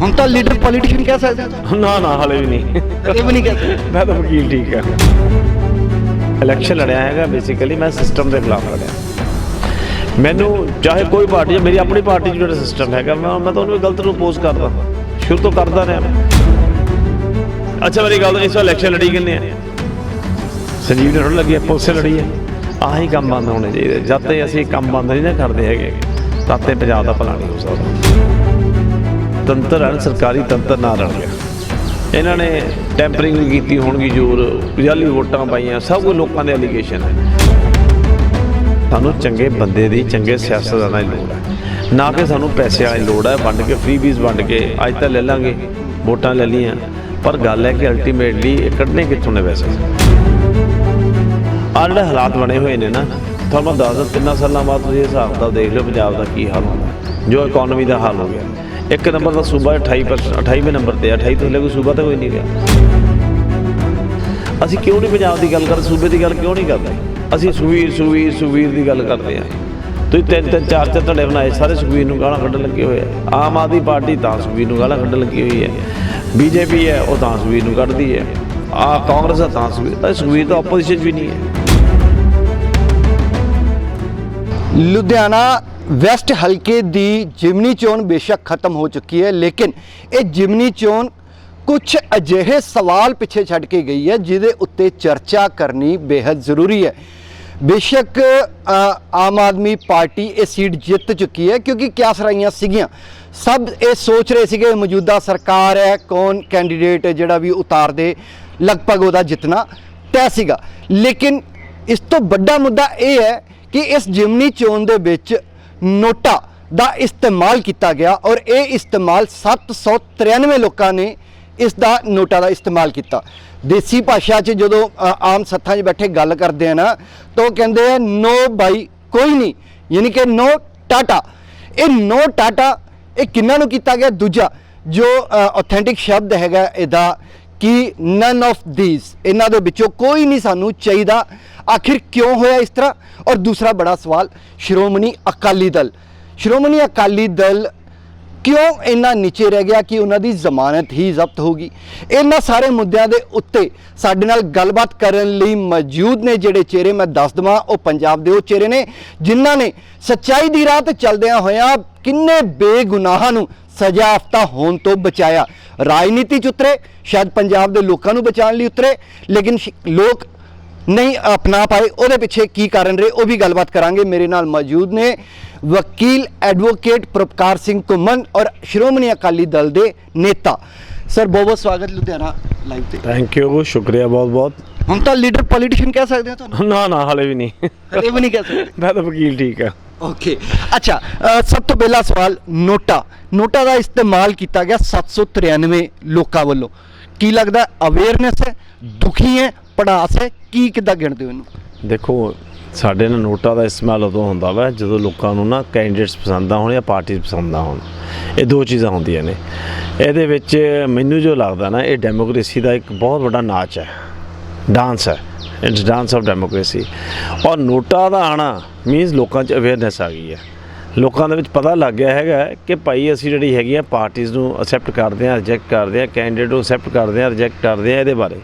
ਹੁਣ ਤਾਂ leader politician ਕਹਿ ਸਕਦੇ ਨਾ ਨਾ ਹਲੇ ਵੀ ਨਹੀਂ। ਕਦੇ ਵੀ ਨਹੀਂ ਕਹਿ ਸਕਦੇ। ਮੈਂ ਤਾਂ ਵਕੀਲ ਠੀਕ ਆ। ਇਲੈਕਸ਼ਨ ਲੜਿਆ ਹੈਗਾ ਬੇਸਿਕਲੀ ਮੈਂ ਸਿਸਟਮ ਦੇ ਖਿਲਾਫ ਲੜਿਆ। ਮੈਨੂੰ ਚਾਹੇ ਕੋਈ ਪਾਰਟੀ ਹੈ ਮੇਰੀ ਆਪਣੀ ਪਾਰਟੀ ਜਿਹੜਾ ਸਿਸਟਮ ਹੈਗਾ ਮੈਂ ਮੈਂ ਤਾਂ ਉਹਨੂੰ ਗਲਤ ਨੂੰ ਅਪੋਜ਼ ਕਰਦਾ ਸ਼ੁਰੂ ਤੋਂ ਕਰਦਾ ਰਿਹਾ ਮੈਂ। ਅੱਛਾ ਮੇਰੀ ਗੱਲ ਇਸ ਵਾਰ ਇਲੈਕਸ਼ਨ ਲੜੀ ਕਿੰਨੇ ਆ? ਸੰਜੀਵ ਨੇ ਥੋੜ੍ਹਾ ਲੱਗੀ ਹੈ ਪੁਲਿਸ ਲੜੀ ਹੈ ਆਹੀ ਕੰਮ ਬੰਦ ਹੋਣੇ ਚਾਹੀਦੇ। ਜਦ ਤੱਕ ਅਸੀਂ ਕੰਮ ਬੰਦ ਨਹੀਂ ਨਾ ਕਰਦੇ ਹੈਗੇ। ਤਦ ਤੱਕ ਪੰਜਾਬ ਦਾ ਭਲਾ ਨਹੀਂ ਹੋ ਸਕਦਾ। ਤੰਤਰ ਹਨ, ਸਰਕਾਰੀ ਤੰਤਰ ਨਾ ਰਲ ਗਿਆ ਇਹਨਾਂ ਨੇ ਟੈਂਪਰਿੰਗ ਕੀਤੀ ਹੋਣਗੀ ਜ਼ੋਰ ਜਾਲੀ ਵੋਟਾਂ ਪਾਈਆਂ, ਸਭ ਕੁਝ ਲੋਕਾਂ ਦੇ ਅਲੀਗੇਸ਼ਨ ਹੈ ਸਾਨੂੰ ਚੰਗੇ ਬੰਦੇ ਦੀ, ਚੰਗੇ ਸਿਆਸਤਦਾਨਾਂ ਦੀ ਲੋੜ ਹੈ। ਨਾ ਕਿ ਸਾਨੂੰ ਪੈਸੇ ਵਾਲੀ ਲੋੜ ਹੈ, ਵੰਡ ਕੇ ਫ੍ਰੀ ਬੀਜ਼ ਵੰਡ ਕੇ, ਅੱਜ ਤਾਂ ਲੈ ਲਾਂਗੇ, ਵੋਟਾਂ ਲੈ ਲਈਆਂ। ਪਰ ਗੱਲ ਹੈ ਕਿ ਅਲਟੀਮੇਟਲੀ ਇਹ ਕੱਢਣੇ ਕਿੱਥੋਂ ਨੇ ਵੈਸੇ ਆਹ ਜਿਹੜੇ ਹਾਲਾਤ ਬਣੇ ਹੋਏ ਨੇ ਨਾ, ਤੁਹਾਨੂੰ ਦੱਸ ਦੱਸਦਾ ਤਿੰਨਾਂ ਸਾਲਾਂ ਬਾਅਦ ਤੁਸੀਂ ਹਿਸਾਬ ਦਾ ਦੇਖ ਲਿਓ, ਪੰਜਾਬ ਦਾ ਕੀ ਹਾਲ ਹੋਣਾ ਜੋ ਇਕਨੋਮੀ ਦਾ ਹਾਲ ਹੋ ਗਿਆ। ਇੱਕ ਨੰਬਰ ਦਾ ਸੂਬਾ 28% 28ਵੇਂ ਨੰਬਰ ਤੇ ਆ 28 ਤੋਂ ਥੱਲੇ ਕੋਈ ਸੂਬਾ ਤਾਂ ਕੋਈ ਨਹੀਂ ਗਿਆ। ਅਸੀਂ ਕਿਉਂ ਨਹੀਂ ਪੰਜਾਬ ਦੀ ਗੱਲ ਕਰਦੇ? ਸੂਬੇ ਦੀ ਗੱਲ ਕਿਉਂ ਨਹੀਂ ਕਰਦੇ? ਅਸੀਂ ਸੁਵੀਰ ਸੁਵੀਰ ਸੁਵੀਰ ਦੀ ਗੱਲ ਕਰਦੇ ਆ ਤੁਸੀਂ ਤਿੰਨ ਤਿੰਨ, ਚਾਰ ਚਾਰ ਧੜੇ ਬਣਾਏ, ਸਾਰੇ ਸੁਵੀਰ ਨੂੰ ਗਾਲਾਂ ਕੱਢਣ ਲੱਗੇ ਹੋਏ ਆ। ਆਮ ਆਦਮੀ ਪਾਰਟੀ ਤਾਂ ਸੁਖਬੀਰ ਨੂੰ ਗਾਲਾਂ ਕੱਢਣ ਲੱਗੀ ਹੋਈ ਹੈ। ਬੀਜੇਪੀ ਹੈ, ਉਹ ਤਾਂ ਸੁਵੀਰ ਨੂੰ ਕੱਢਦੀ ਹੈ। ਆ ਕਾਂਗਰਸ ਹੈ, ਤਾਂ ਸੁਵੀਰ ਤਾਂ ਸੁਵੀਰ ਤਾਂ ਆਪੋਜੀਸ਼ਨ ਵੀ ਨਹੀਂ ਹੈ। ਲੁਧਿਆਣਾ ਵੈਸਟ ਹਲਕੇ ਦੀ ਜਿਮਨੀ ਚੋਣ ਬੇਸ਼ੱਕ ਖਤਮ ਹੋ ਚੁੱਕੀ ਹੈ, ਲੇਕਿਨ ਇਹ ਜਿਮਨੀ ਚੋਣ ਕੁਝ ਅਜਿਹੇ ਸਵਾਲ ਪਿੱਛੇ ਛੱਡ ਕੇ ਗਈ ਹੈ ਜਿਹਦੇ ਉੱਤੇ ਚਰਚਾ ਕਰਨੀ ਬੇहद ਜ਼ਰੂਰੀ ਹੈ। ਬੇਸ਼ੱਕ ਆਮ ਆਦਮੀ ਪਾਰਟੀ ਇਹ ਸੀਟ ਜਿੱਤ ਚੁੱਕੀ ਹੈ ਕਿਉਂਕਿ ਕਿਆ ਸਰਾਈਆਂ ਸੀਗੀਆਂ। ਸਭ ਇਹ ਸੋਚ ਰਹੇ ਸੀਗੇ, ਮੌਜੂਦਾ ਸਰਕਾਰ ਹੈ, ਕੌਣ ਕੈਂਡੀਡੇਟ ਜਿਹੜਾ ਵੀ ਉਤਾਰ ਦੇ ਲਗਭਗ ਉਹਦਾ ਜਿੱਤਣਾ ਤੈਅ ਸੀਗਾ। ਲੇਕਿਨ ਇਸ ਤੋਂ ਵੱਡਾ ਮੁੱਦਾ ਇਹ ਹੈ ਕਿ ਇਸ ਜਿਮਨੀ ਚੋਣ ਦੇ ਵਿੱਚ ਨੋਟਾ ਦਾ ਇਸਤੇਮਾਲ ਕੀਤਾ ਗਿਆ ਔਰ ਇਹ ਇਸਤੇਮਾਲ 793 ਲੋਕਾਂ ਨੇ ਇਸ ਦਾ ਨੋਟਾ ਦਾ ਇਸਤੇਮਾਲ ਕੀਤਾ। ਦੇਸੀ ਭਾਸ਼ਾ 'ਚ ਜਦੋਂ ਆਮ ਸੱਥਾਂ 'ਚ ਬੈਠੇ ਗੱਲ ਕਰਦੇ ਆ ਨਾ, ਤਾਂ ਉਹ ਕਹਿੰਦੇ ਆ, ਨੋ ਬਾਈ, ਕੋਈ ਨਹੀਂ। ਯਾਨੀ ਕਿ ਨੋ ਟਾਟਾ। ਇਹ ਨੋ ਟਾਟਾ ਇਹ ਕਿੰਨਾਂ ਨੂੰ ਕੀਤਾ ਗਿਆ? ਦੂਜਾ, ਜੋ ਆਥੈਂਟਿਕ ਸ਼ਬਦ ਹੈਗਾ ਇਹਦਾ ਕਿ ਨਨ ਆਫ ਥੀਸ ਇਹਨਾਂ ਦੇ ਵਿੱਚੋਂ ਕੋਈ ਨਹੀਂ ਸਾਨੂੰ ਚਾਹੀਦਾ ਆਖਿਰ ਕਿਉਂ ਹੋਇਆ ਇਸ ਤਰ੍ਹਾਂ? ਔਰ ਦੂਸਰਾ ਬੜਾ ਸਵਾਲ, ਸ਼੍ਰੋਮਣੀ ਅਕਾਲੀ ਦਲ। ਸ਼੍ਰੋਮਣੀ ਅਕਾਲੀ ਦਲ ਕਿਉਂ ਇੰਨਾ ਨੀਚੇ ਰਹਿ ਗਿਆ ਕਿ ਉਹਨਾਂ ਦੀ ਜ਼ਮਾਨਤ ਹੀ ਜ਼ਬਤ ਹੋ ਗਈ? ਇਹਨਾਂ ਸਾਰੇ ਮੁੱਦਿਆਂ ਦੇ ਉੱਤੇ ਸਾਡੇ ਨਾਲ ਗੱਲਬਾਤ ਕਰਨ ਲਈ ਮੌਜੂਦ ਨੇ ਜਿਹੜੇ ਚਿਹਰੇ, ਮੈਂ ਦੱਸ ਦਵਾਂ, ਉਹ ਪੰਜਾਬ ਦੇ ਉਹ ਚਿਹਰੇ ਨੇ, ਜਿਨ੍ਹਾਂ ਨੇ ਸੱਚਾਈ ਦੀ ਰਾਹ ਤੇ ਚੱਲਦਿਆਂ ਹੋਇਆਂ ਕਿੰਨੇ ਬੇਗੁਨਾਹਾਂ ਨੂੰ ਸਜ਼ਾ ਆਫਤਾ ਹੋਣ ਤੋਂ ਬਚਾਇਆ। ਰਾਜਨੀਤੀ ਚ ਉਤਰੇ ਸ਼ਾਇਦ ਪੰਜਾਬ ਦੇ ਲੋਕਾਂ ਨੂੰ ਬਚਾਉਣ ਲਈ ਉਤਰੇ ਲੇਕਿਨ ਲੋਕ ਨਹੀਂ ਅਪਣਾ ਪਾਏ। ਉਹਦੇ ਪਿੱਛੇ ਕੀ ਕਾਰਨ ਰਹੇ ਉਹ ਵੀ ਗੱਲਬਾਤ ਕਰਾਂਗੇ। ਮੇਰੇ ਨਾਲ ਮੌਜੂਦ ਨੇ ਵਕੀਲ ਐਡਵੋਕੇਟ ਪ੍ਰਪਕਾਰ ਸਿੰਘ ਘੁੰਮਣ ਔਰ ਸ਼੍ਰੋਮਣੀ ਅਕਾਲੀ ਦਲ ਦੇ ਨੇਤਾ। ਸਰ ਬਹੁਤ ਬਹੁਤ ਸਵਾਗਤ ਲੁਧਿਆਣਾ ਲਾਈਵ ਤੇ। ਥੈਂਕ ਯੂ ਸ਼ੁਕਰੀਆ ਬਹੁਤ ਬਹੁਤ। ਹੁਣ ਤਾਂ ਲੀਡਰ ਪੋਲੀਟੀਸ਼ੀਅਨ ਕਹਿ ਸਕਦੇ ਹੋ ਤੁਹਾਨੂੰ? ਨਾ ਨਾ ਹਲੇ ਵੀ ਨਹੀਂ। ਕਦੇ ਵੀ ਨਹੀਂ ਕਹਿ ਸਕਦੇ। ਮੈਂ ਤਾਂ ਵਕੀਲ ਠੀਕ ਆ। ਓਕੇ ਅੱਛਾ ਅ, ਸਭ ਤੋਂ ਪਹਿਲਾ ਸਵਾਲ ਨੋਟਾ। ਨੋਟਾ ਦਾ ਇਸਤੇਮਾਲ ਕੀਤਾ ਗਿਆ 793 ਲੋਕਾਂ ਵੱਲੋਂ। ਕੀ ਲੱਗਦਾ ਅਵੇਅਰਨੈਸ ਹੈ ਦੁਖੀ ਹੈ ਪੜਾਸ ਹੈ ਕੀ ਕਿੱਦਾਂ ਗਿਣਦੇ ਹੋ ਇਹਨੂੰ? ਦੇਖੋ ਸਾਡੇ ਨਾਲ ਨੋਟਾਂ ਦਾ ਇਸਤੇਮਾਲ ਉਦੋਂ ਹੁੰਦਾ ਵਾ ਜਦੋਂ ਲੋਕਾਂ ਨੂੰ ਨਾ ਕੈਂਡੀਡੇਟਸ ਪਸੰਦ ਆ ਹੋਣ ਜਾਂ ਪਾਰਟੀਆਂ ਪਸੰਦ ਆ ਹੋਣ। ਇਹ ਦੋ ਚੀਜ਼ਾਂ ਹੁੰਦੀਆਂ ਨੇ। ਇਹਦੇ ਵਿੱਚ ਮੈਨੂੰ ਜੋ ਲੱਗਦਾ ਨਾ ਇਹ ਡੈਮੋਕ੍ਰੇਸੀ ਦਾ ਇੱਕ ਬਹੁਤ ਵੱਡਾ ਨਾਚ ਹੈ। ਡਾਂਸ ਹੈ। ਇਟਸ ਆਫ ਡੈਮੋਕ੍ਰੇਸੀ ਔਰ ਨੋਟਾਂ ਦਾ ਆਣਾ ਮੀਨਸ ਲੋਕਾਂ 'ਚ ਅਵੇਅਰਨੈਸ ਆ ਗਈ ਹੈ। ਲੋਕਾਂ ਦੇ ਵਿੱਚ ਪਤਾ ਲੱਗ ਗਿਆ ਹੈਗਾ ਕਿ ਭਾਈ ਅਸੀਂ ਜਿਹੜੀ ਹੈਗੀ ਆ ਪਾਰਟੀਆਂ ਨੂੰ ਅਕਸੈਪਟ ਕਰਦੇ ਆ ਰਿਜੈਕਟ ਕਰਦੇ ਆ ਕੈਂਡੀਡੇਟ ਨੂੰ ਅਕਸੈਪਟ ਕਰਦੇ ਆ ਰਿਜੈਕਟ ਕਰਦੇ ਆ ਇਹਦੇ ਬਾਰੇ।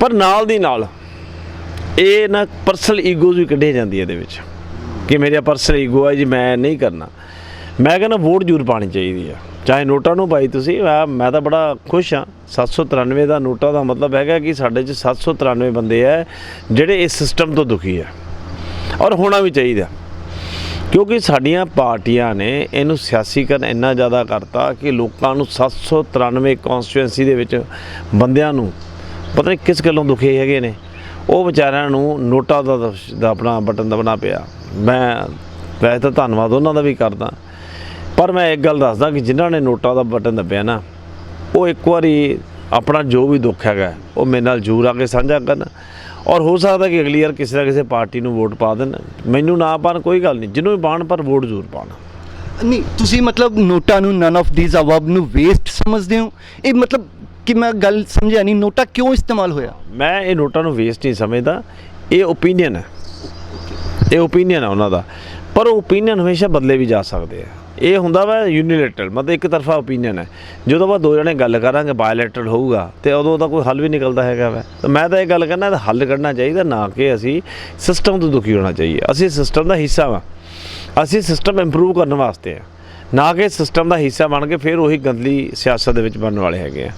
ਪਰ ਨਾਲ ਦੀ ਨਾਲ ਇਹ ਨਾ ਪਰਸਨਲ ਈਗੋਜ਼ ਵੀ ਕੱਢੀਆਂ ਜਾਂਦੀ ਇਹਦੇ ਵਿੱਚ। ਕਿ ਮੇਰਾ ਪਰਸਨਲ ਈਗੋ ਹੈ ਜੀ, ਮੈਂ ਨਹੀਂ ਕਰਨਾ। ਮੈਂ ਕਹਿੰਦਾ ਵੋਟ ਜ਼ਰੂਰ ਪਾਣੀ ਚਾਹੀਦੀ ਆ। ਚਾਹੇ ਨੋਟਾਂ ਨੂੰ ਭਾਈ ਤੁਸੀਂ, ਮੈਂ ਤਾਂ ਬੜਾ ਖੁਸ਼ ਹਾਂ। 793 ਦਾ ਨੋਟਾਂ ਦਾ ਮਤਲਬ ਹੈਗਾ ਕਿ ਸਾਡੇ 'ਚ 793 ਬੰਦੇ ਆ ਜਿਹੜੇ ਇਸ ਸਿਸਟਮ ਤੋਂ ਦੁਖੀ ਆ ਔਰ ਹੋਣਾ ਵੀ ਚਾਹੀਦਾ। ਕਿਉਂਕਿ ਸਾਡੀਆਂ ਪਾਰਟੀਆਂ ਨੇ ਇਹਨੂੰ ਸਿਆਸੀਕਰਨ ਇੰਨਾ ਜ਼ਿਆਦਾ ਕਰਤਾ ਕਿ ਲੋਕਾਂ ਨੂੰ 793 ਕਨਸਟੀਟੂਐਂਸੀ ਦੇ ਵਿੱਚ ਬੰਦਿਆਂ ਨੂੰ ਪਤਾ ਨਹੀਂ ਕਿਸ ਗੱਲੋਂ ਦੁਖੀ ਹੈਗੇ ਨੇ। ਉਹ ਵਿਚਾਰਿਆਂ ਨੂੰ ਨੋਟਾ ਦਾ ਆਪਣਾ ਬਟਨ ਦਬਣਾ ਪਿਆ। ਮੈਂ ਵੈਸੇ ਤਾਂ ਧੰਨਵਾਦ ਉਹਨਾਂ ਦਾ ਵੀ ਕਰਦਾ। ਪਰ ਮੈਂ ਇੱਕ ਗੱਲ ਦੱਸਦਾ ਕਿ ਜਿਨ੍ਹਾਂ ਨੇ ਨੋਟਾ ਦਾ ਬਟਨ ਦੱਬਿਆ ਨਾ ਉਹ ਇੱਕ ਵਾਰੀ ਆਪਣਾ ਜੋ ਵੀ ਦੁੱਖ ਹੈਗਾ ਉਹ ਮੇਰੇ ਨਾਲ ਜ਼ਰੂਰ ਆ ਕੇ ਸਾਂਝਾ ਕਰਨ। ਔਰ ਹੋ ਸਕਦਾ ਕਿ ਅਗਲੀ ਵਾਰ ਕਿਸੇ ਨਾ ਕਿਸੇ ਪਾਰਟੀ ਨੂੰ ਵੋਟ ਪਾ ਦੇਣ। ਮੈਨੂੰ ਨਾ ਪਾਣ ਕੋਈ ਗੱਲ ਨਹੀਂ ਜਿਹਨੂੰ ਵੀ ਪਾਣ ਪਰ ਵੋਟ ਜ਼ਰੂਰ ਪਾਣ। ਨਹੀਂ ਤੁਸੀਂ ਮਤਲਬ ਨੋਟਾਂ ਨੂੰ ਨਨ ਆਫ ਥੀਸ ਅਬਵ ਨੂੰ ਵੇਸਟ ਸਮਝਦੇ ਹੋ? ਇਹ ਮਤਲਬ ਕਿ ਮੈਂ ਗੱਲ ਸਮਝਿਆ ਨਹੀਂ ਨੋਟਾ ਕਿਉਂ ਇਸਤੇਮਾਲ ਹੋਇਆ? ਮੈਂ ਇਹ ਨੋਟਾਂ ਨੂੰ ਵੇਸਟ ਨਹੀਂ ਸਮਝਦਾ ਇਹ ਓਪੀਨੀਅਨ ਹੈ। ਇਹ ਓਪੀਨੀਅਨ ਹੈ ਉਹਨਾਂ ਦਾ। ਪਰ ਉਹ ਓਪੀਨੀਅਨ ਹਮੇਸ਼ਾ ਬਦਲੇ ਵੀ ਜਾ ਸਕਦੇ ਆ। ਇਹ ਹੁੰਦਾ ਵਾ ਯੂਨੀਲੇਟਰਲ ਮਤਲਬ ਇੱਕ ਤਰਫਾ ਓਪੀਨੀਅਨ ਹੈ। ਜਦੋਂ ਆਪਾਂ ਦੋ ਜਣੇ ਗੱਲ ਕਰਾਂਗੇ ਬਾਇਲੇਟਰਲ ਹੋਊਗਾ, ਤੇ ਉਦੋਂ ਤਾਂ ਕੋਈ ਹੱਲ ਵੀ ਨਿਕਲਦਾ ਹੈਗਾ ਵਾ। ਤਾਂ ਮੈਂ ਤਾਂ ਇਹ ਗੱਲ ਕਰਨਾ ਇਹਦਾ ਹੱਲ ਕੱਢਣਾ ਚਾਹੀਦਾ, ਨਾ ਕਿ ਅਸੀਂ ਸਿਸਟਮ ਤੋਂ ਦੁਖੀ ਹੋਣਾ ਚਾਹੀਏ। ਅਸੀਂ ਸਿਸਟਮ ਦਾ ਹਿੱਸਾ ਵਾਂ। ਅਸੀਂ ਸਿਸਟਮ ਇੰਪਰੂਵ ਕਰਨ ਵਾਸਤੇ ਆ। ਨਾ ਕਿ ਸਿਸਟਮ ਦਾ ਹਿੱਸਾ ਬਣ ਕੇ ਫਿਰ ਉਹੀ ਗੰਦਲੀ ਸਿਆਸਤ ਦੇ ਵਿੱਚ ਬਣਨ ਵਾਲੇ ਹੈਗੇ ਆ।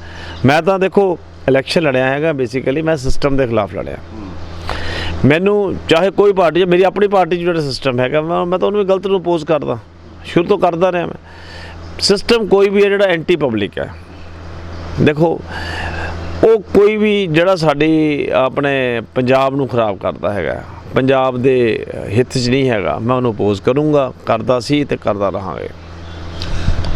ਮੈਂ ਤਾਂ ਦੇਖੋ ਇਲੈਕਸ਼ਨ ਲੜਿਆ ਹੈਗਾ ਬੇਸਿਕਲੀ ਮੈਂ ਸਿਸਟਮ ਦੇ ਖਿਲਾਫ ਲੜਿਆ। ਮੈਨੂੰ ਚਾਹੇ ਕੋਈ ਪਾਰਟੀ, ਮੇਰੀ ਆਪਣੀ ਪਾਰਟੀ 'ਚ ਜਿਹੜਾ ਸਿਸਟਮ ਹੈਗਾ ਮੈਂ ਮੈਂ ਤਾਂ ਉਹਨੂੰ ਵੀ ਗਲਤ ਨੂੰ ਅਪੋਜ਼ ਕਰਦਾ। ਸ਼ੁਰੂ ਤੋਂ ਕਰਦਾ ਰਿਹਾ ਮੈਂ। ਸਿਸਟਮ ਕੋਈ ਵੀ ਹੈ ਜਿਹੜਾ ਐਂਟੀ ਪਬਲਿਕ ਹੈ। ਦੇਖੋ ਉਹ ਕੋਈ ਵੀ ਜਿਹੜਾ ਸਾਡੀ ਆਪਣੇ ਪੰਜਾਬ ਨੂੰ ਖਰਾਬ ਕਰਦਾ ਹੈਗਾ। ਪੰਜਾਬ ਦੇ ਹਿੱਤ 'ਚ ਨਹੀਂ ਹੈਗਾ। ਮੈਂ ਉਹਨੂੰ ਅਪੋਜ਼ ਕਰੂੰਗਾ ਕਰਦਾ ਸੀ ਤੇ ਕਰਦਾ ਰਹਾਂਗੇ।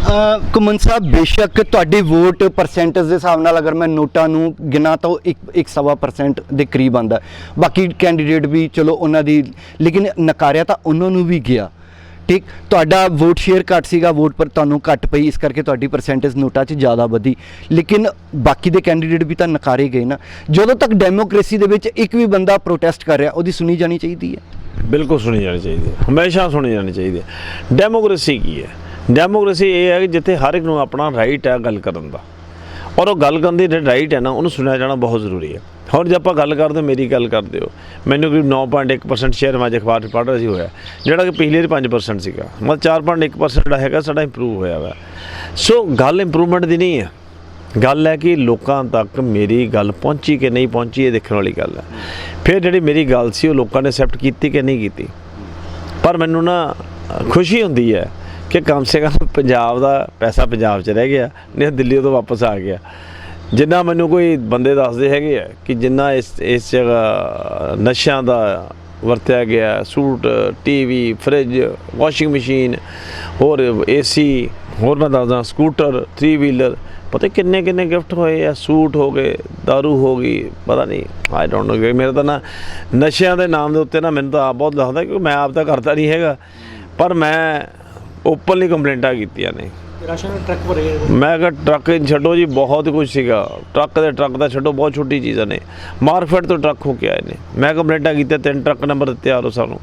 ਅ, ਸਾਹਿਬ ਬੇਸ਼ੱਕ ਤੁਹਾਡੀ ਵੋਟ ਪਰਸੈਂਟੇਜ ਦੇ ਹਿਸਾਬ ਨਾਲ ਅਗਰ ਮੈਂ ਨੋਟਾਂ ਨੂੰ ਗਿਣਾ ਤਾਂ ਉਹ ਇੱਕ ਇੱਕ ਸਵਾ percent ਦੇ ਕਰੀਬ ਆਂਦਾ ਬਾਕੀ ਕੈਂਡੀਡੇਟ ਵੀ ਚਲੋ ਉਹਨਾਂ ਦੀ ਲੇਕਿਨ ਨਕਾਰਿਆ ਤਾਂ ਉਹਨਾਂ ਨੂੰ ਵੀ ਗਿਆ। ਠੀਕ, ਤੁਹਾਡਾ ਵੋਟ ਸ਼ੇਅਰ ਘੱਟ ਸੀਗਾ ਵੋਟ ਪਰ ਤੁਹਾਨੂੰ ਘੱਟ ਪਈ, ਇਸ ਕਰਕੇ ਤੁਹਾਡੀ ਪਰਸੈਂਟੇਜ ਨੋਟਾਂ 'ਚ ਜ਼ਿਆਦਾ ਵਧੀ। ਲੇਕਿਨ ਬਾਕੀ ਦੇ ਕੈਂਡੀਡੇਟ ਵੀ ਤਾਂ ਨਕਾਰੇ ਗਏ ਨਾ। ਜਦੋਂ ਤੱਕ ਡੈਮੋਕ੍ਰੇਸੀ ਦੇ ਵਿੱਚ ਇੱਕ ਵੀ ਬੰਦਾ ਪ੍ਰੋਟੈਸਟ ਕਰ ਰਿਹਾ, ਉਹਦੀ ਸੁਣੀ ਜਾਣੀ ਚਾਹੀਦੀ ਹੈ। ਬਿਲਕੁਲ ਸੁਣੀ ਜਾਣੀ ਚਾਹੀਦੀ ਹੈ। ਹਮੇਸ਼ਾ ਸੁਣੀ ਜਾਣੀ ਚਾਹੀਦੀ ਹੈ। ਡੈਮੋਕ੍ਰੇਸੀ ਕੀ ਹੈ? ਡੈਮੋਕ੍ਰੇਸੀ ਇਹ ਹੈ ਕਿ ਜਿੱਥੇ ਹਰ ਇੱਕ ਨੂੰ ਆਪਣਾ ਰਾਈਟ ਹੈ ਗੱਲ ਕਰਨ ਦਾ। ਔਰ ਉਹ ਗੱਲ ਕਰਨ ਦੀ ਰਾਈਟ ਹੈ ਨਾ, ਉਹਨੂੰ ਸੁਣਿਆ ਜਾਣਾ ਬਹੁਤ ਜ਼ਰੂਰੀ ਹੈ। ਹੁਣ ਜੇ ਆਪਾਂ ਗੱਲ ਕਰਦੇ, ਮੇਰੀ ਗੱਲ ਕਰਦੇ ਹੋ, ਮੈਨੂੰ ਕਰੀਬ 9.1% ਸ਼ੇਅਰ ਮੈਂ ਅੱਜ ਅਖਬਾਰ 'ਚ ਪੜ੍ਹ ਰਿਹਾ ਸੀ ਹੋਇਆ। ਜਿਹੜਾ ਕਿ ਪਿਛਲੇ ਵਾਰੀ 5% ਸੀਗਾ, ਮਤਲਬ 4.1% ਜਿਹੜਾ ਹੈਗਾ ਸਾਡਾ ਇੰਪਰੂਵ ਹੋਇਆ ਵਾ। ਸੋ ਗੱਲ ਇੰਪਰੂਵਮੈਂਟ ਦੀ ਨਹੀਂ ਹੈ। ਗੱਲ ਹੈ ਕਿ ਲੋਕਾਂ ਤੱਕ ਮੇਰੀ ਗੱਲ ਪਹੁੰਚੀ ਕਿ ਨਹੀਂ ਪਹੁੰਚੀ, ਇਹ ਦੇਖਣ ਵਾਲੀ ਗੱਲ ਹੈ। ਫਿਰ ਜਿਹੜੀ ਮੇਰੀ ਗੱਲ ਸੀ, ਉਹ ਲੋਕਾਂ ਨੇ ਐਕਸੈਪਟ ਕੀਤੀ ਕਿ ਨਹੀਂ ਕੀਤੀ। ਪਰ ਮੈਨੂੰ ਨਾ ਖੁਸ਼ੀ ਹੁੰਦੀ ਹੈ ਕਿ ਕਮ ਸੇ ਕਮ ਪੰਜਾਬ ਦਾ ਪੈਸਾ ਪੰਜਾਬ 'ਚ ਰਹਿ ਗਿਆ, ਨਹੀਂ ਦਿੱਲੀ ਤੋਂ ਵਾਪਸ ਆ ਗਿਆ। ਜਿੰਨਾ ਮੈਨੂੰ ਕੋਈ ਬੰਦੇ ਦੱਸਦੇ ਹੈਗੇ ਆ ਕਿ ਜਿੰਨਾ ਇਸ ਇਸ ਜਗ੍ਹਾ ਨਸ਼ਿਆਂ ਦਾ ਵਰਤਿਆ ਗਿਆ, suit, TV, fridge, washing machine, ਹੋਰ ਏਸੀ, ਹੋਰ ਮੈਂ ਦੱਸਦਾ ਸਕੂਟਰ 3 ਵੀਲਰ ਪਤਾ ਕਿੰਨੇ ਕਿੰਨੇ ਗਿਫਟ ਹੋਏ ਆ, ਸੂਟ ਹੋ ਗਏ, दारू ਹੋ ਗਈ, ਪਤਾ ਨਹੀਂ ਆਈ ਡੋਨਟ ਨੋ ਮੇਰੇ ਤਾਂ ਨਾ ਨਸ਼ਿਆਂ ਦੇ ਨਾਮ ਦੇ ਉੱਤੇ ਨਾ ਮੈਨੂੰ ਤਾਂ ਆਪ ਬਹੁਤ ਲੱਗਦਾ ਕਿ ਮੈਂ ਆਪ ਤਾਂ ਕਰਦਾ ਨਹੀਂ ਹੈਗਾ, ਪਰ ਮੈਂ ਓਪਨਲੀ ਕੰਪਲੇਂਟਾਂ ਕੀਤੀਆਂ ਨੇ। ਰਾਸ਼ਨ ਟਰੱਕ ਭਰੇ ਮੈਂ ਕਿਹਾ ਟਰੱਕ ਛੱਡੋ ਜੀ, ਬਹੁਤ ਕੁਝ ਸੀਗਾ। ਟਰੱਕ ਦੇ ਟਰੱਕ ਦਾ ਛੱਡੋ, ਬਹੁਤ ਛੋਟੀ ਚੀਜ਼ਾਂ ਨੇ। ਮਾਰਕਫੈਟ ਤੋਂ ਟਰੱਕ ਹੋ ਕੇ ਆਏ ਨੇ। ਮੈਂ ਕੰਪਲੇਂਟਾਂ ਕੀਤੀਆਂ, ਤਿੰਨ ਟਰੱਕ ਨੰਬਰ ਦਿੱਤੇ ਆਰੋ ਸਾਨੂੰ।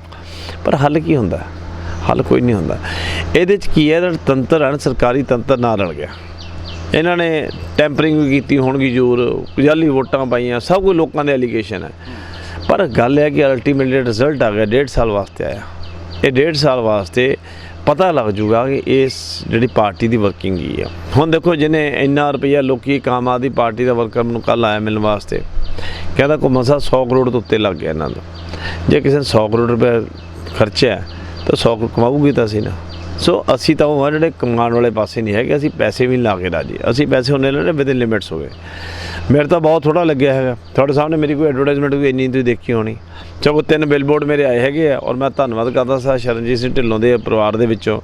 ਪਰ ਹੱਲ ਕੀ ਹੁੰਦਾ? ਹੱਲ ਕੋਈ ਨਹੀਂ ਹੁੰਦਾ। ਇਹਦੇ ਚ ਕੀ ਹੈ ਜਿਹੜਾ ਤੰਤਰ ਹੈ ਸਰਕਾਰੀ ਤੰਤਰ ਨਾਲ ਰਲ ਗਿਆ। ਇਹਨਾਂ ਨੇ ਟੈਂਪਰਿੰਗ ਵੀ ਕੀਤੀ ਹੋਣਗੀ ਜ਼ਰੂਰ, ਜਾਲੀ ਵੋਟਾਂ ਪਾਈਆਂ, ਸਭ ਕੁਝ ਲੋਕਾਂ ਦੇ ਐਲੀਗੇਸ਼ਨ ਹੈ। ਪਰ ਗੱਲ ਹੈ ਕਿ ਅਲਟੀਮੇਟਲੀ ਰਿਜ਼ਲਟ ਆ ਗਿਆ, ਡੇਢ ਸਾਲ ਵਾਸਤੇ ਆਇਆ। ਇਹ ਡੇਢ ਸਾਲ ਵਾਸਤੇ ਪਤਾ ਲੱਗ ਜੂਗਾ ਕਿ ਇਸ ਜਿਹੜੀ ਪਾਰਟੀ ਦੀ ਵਰਕਿੰਗ ਕੀ ਆ। ਹੁਣ ਦੇਖੋ ਜਿਹਨੇ ਇੰਨਾ ਰੁਪਈਆ ਲੋਕੀ ਇੱਕ ਆਮ ਆਦਮੀ ਪਾਰਟੀ ਦਾ ਵਰਕਰ ਨੂੰ ਕੱਲ ਆਇਆ ਮਿਲਣ ਵਾਸਤੇ, ਕਹਿੰਦਾ ਕੋ ਮਸਾ 100 ਕਰੋੜ ਤੋਂ ਉੱਤੇ ਲੱਗ ਗਿਆ ਇਹਨਾਂ ਦਾ। ਜੇ ਕਿਸੇ ਨੇ 100 ਕਰੋੜ ਰੁਪਏ ਖਰਚਿਆ, ਤਾਂ 100 ਕਰੋੜ ਕਮਾਊਗੀ ਤਾਂ ਸੀ ਨਾ। ਸੋ ਅਸੀਂ ਤਾਂ ਉਹ ਜਿਹੜੇ ਕਮਾਉਣ ਵਾਲੇ ਪਾਸੇ ਨਹੀਂ ਹੈਗੇ, ਅਸੀਂ ਪੈਸੇ ਵੀ ਨਹੀਂ ਲਾ ਕੇ ਰਾਜੀ। ਅਸੀਂ ਪੈਸੇ ਉਹਨੇ ਲੈਣੇ ਵਿਦਿਨ ਲਿਮਿਟਸ ਹੋਵੇ ਮੇਰੇ ਤਾਂ ਬਹੁਤ ਥੋੜਾ ਲੱਗਿਆ ਹੈਗਾ। ਤੁਹਾਡੇ ਸਾਹਮਣੇ ਮੇਰੀ ਕੋਈ ਐਡਵਰਟਾਈਜ਼ਮੈਂਟ ਵੀ ਇੰਨੀ ਤੁਸੀਂ ਦੇਖੀ ਹੋਣੀ। ਚਲੋ, ਤਿੰਨ ਬਿਲਬੋਰਡ ਮੇਰੇ ਆਏ ਹੈਗੇ ਆ ਔਰ ਮੈਂ ਧੰਨਵਾਦ ਕਰਦਾ ਸਾਂ ਸ਼ਰਨਜੀਤ ਸਿੰਘ ਢਿੱਲੋਂ ਦੇ ਪਰਿਵਾਰ ਦੇ ਵਿੱਚੋਂ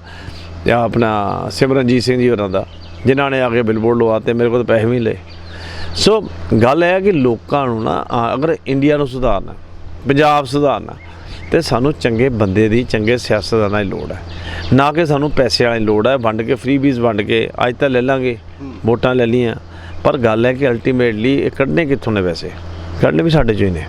ਤੇ ਆਪਣਾ ਸਿਮਰਨਜੀਤ ਸਿੰਘ ਜੀ ਹੋਰਾਂ ਦਾ, ਜਿਨ੍ਹਾਂ ਨੇ ਆ ਕੇ ਬਿਲਬੋਰਡ ਲਵਾਤੇ ਮੇਰੇ ਕੋਲ ਪੈਸੇ ਵੀ ਨਹੀਂ ਲਏ। ਸੋ ਗੱਲ ਇਹ ਹੈ ਕਿ ਲੋਕਾਂ ਨੂੰ ਨਾ, ਅਗਰ ਇੰਡੀਆ ਨੂੰ ਸੁਧਾਰਨਾ, ਪੰਜਾਬ ਸੁਧਾਰਨਾ ਤੇ ਸਾਨੂੰ ਚੰਗੇ ਬੰਦੇ ਦੀ ਚੰਗੇ ਸਿਆਸਤਦਾਨਾਂ ਦੀ ਲੋੜ ਹੈ। ਨਾ ਕਿ ਸਾਨੂੰ ਪੈਸੇ ਵਾਲੀ ਲੋੜ ਹੈ ਵੰਡ ਕੇ ਫ੍ਰੀਬੀਜ਼ ਵੰਡ ਕੇ ਅੱਜ ਤਾਂ ਲੈ ਲਾਂਗੇ ਵੋਟਾਂ ਲੈ ਲੀਆਂ ਪਰ ਗੱਲ ਹੈ ਕਿ ਅਲਟੀਮੇਟਲੀ ਇਹ ਕੱਢਨੇ ਕਿੱਥੋਂ ਨੇ ਪੈਸੇ? ਕੱਢਨੇ ਵੀ ਸਾਡੇ ਚੋਂ ਹੀ ਨੇ।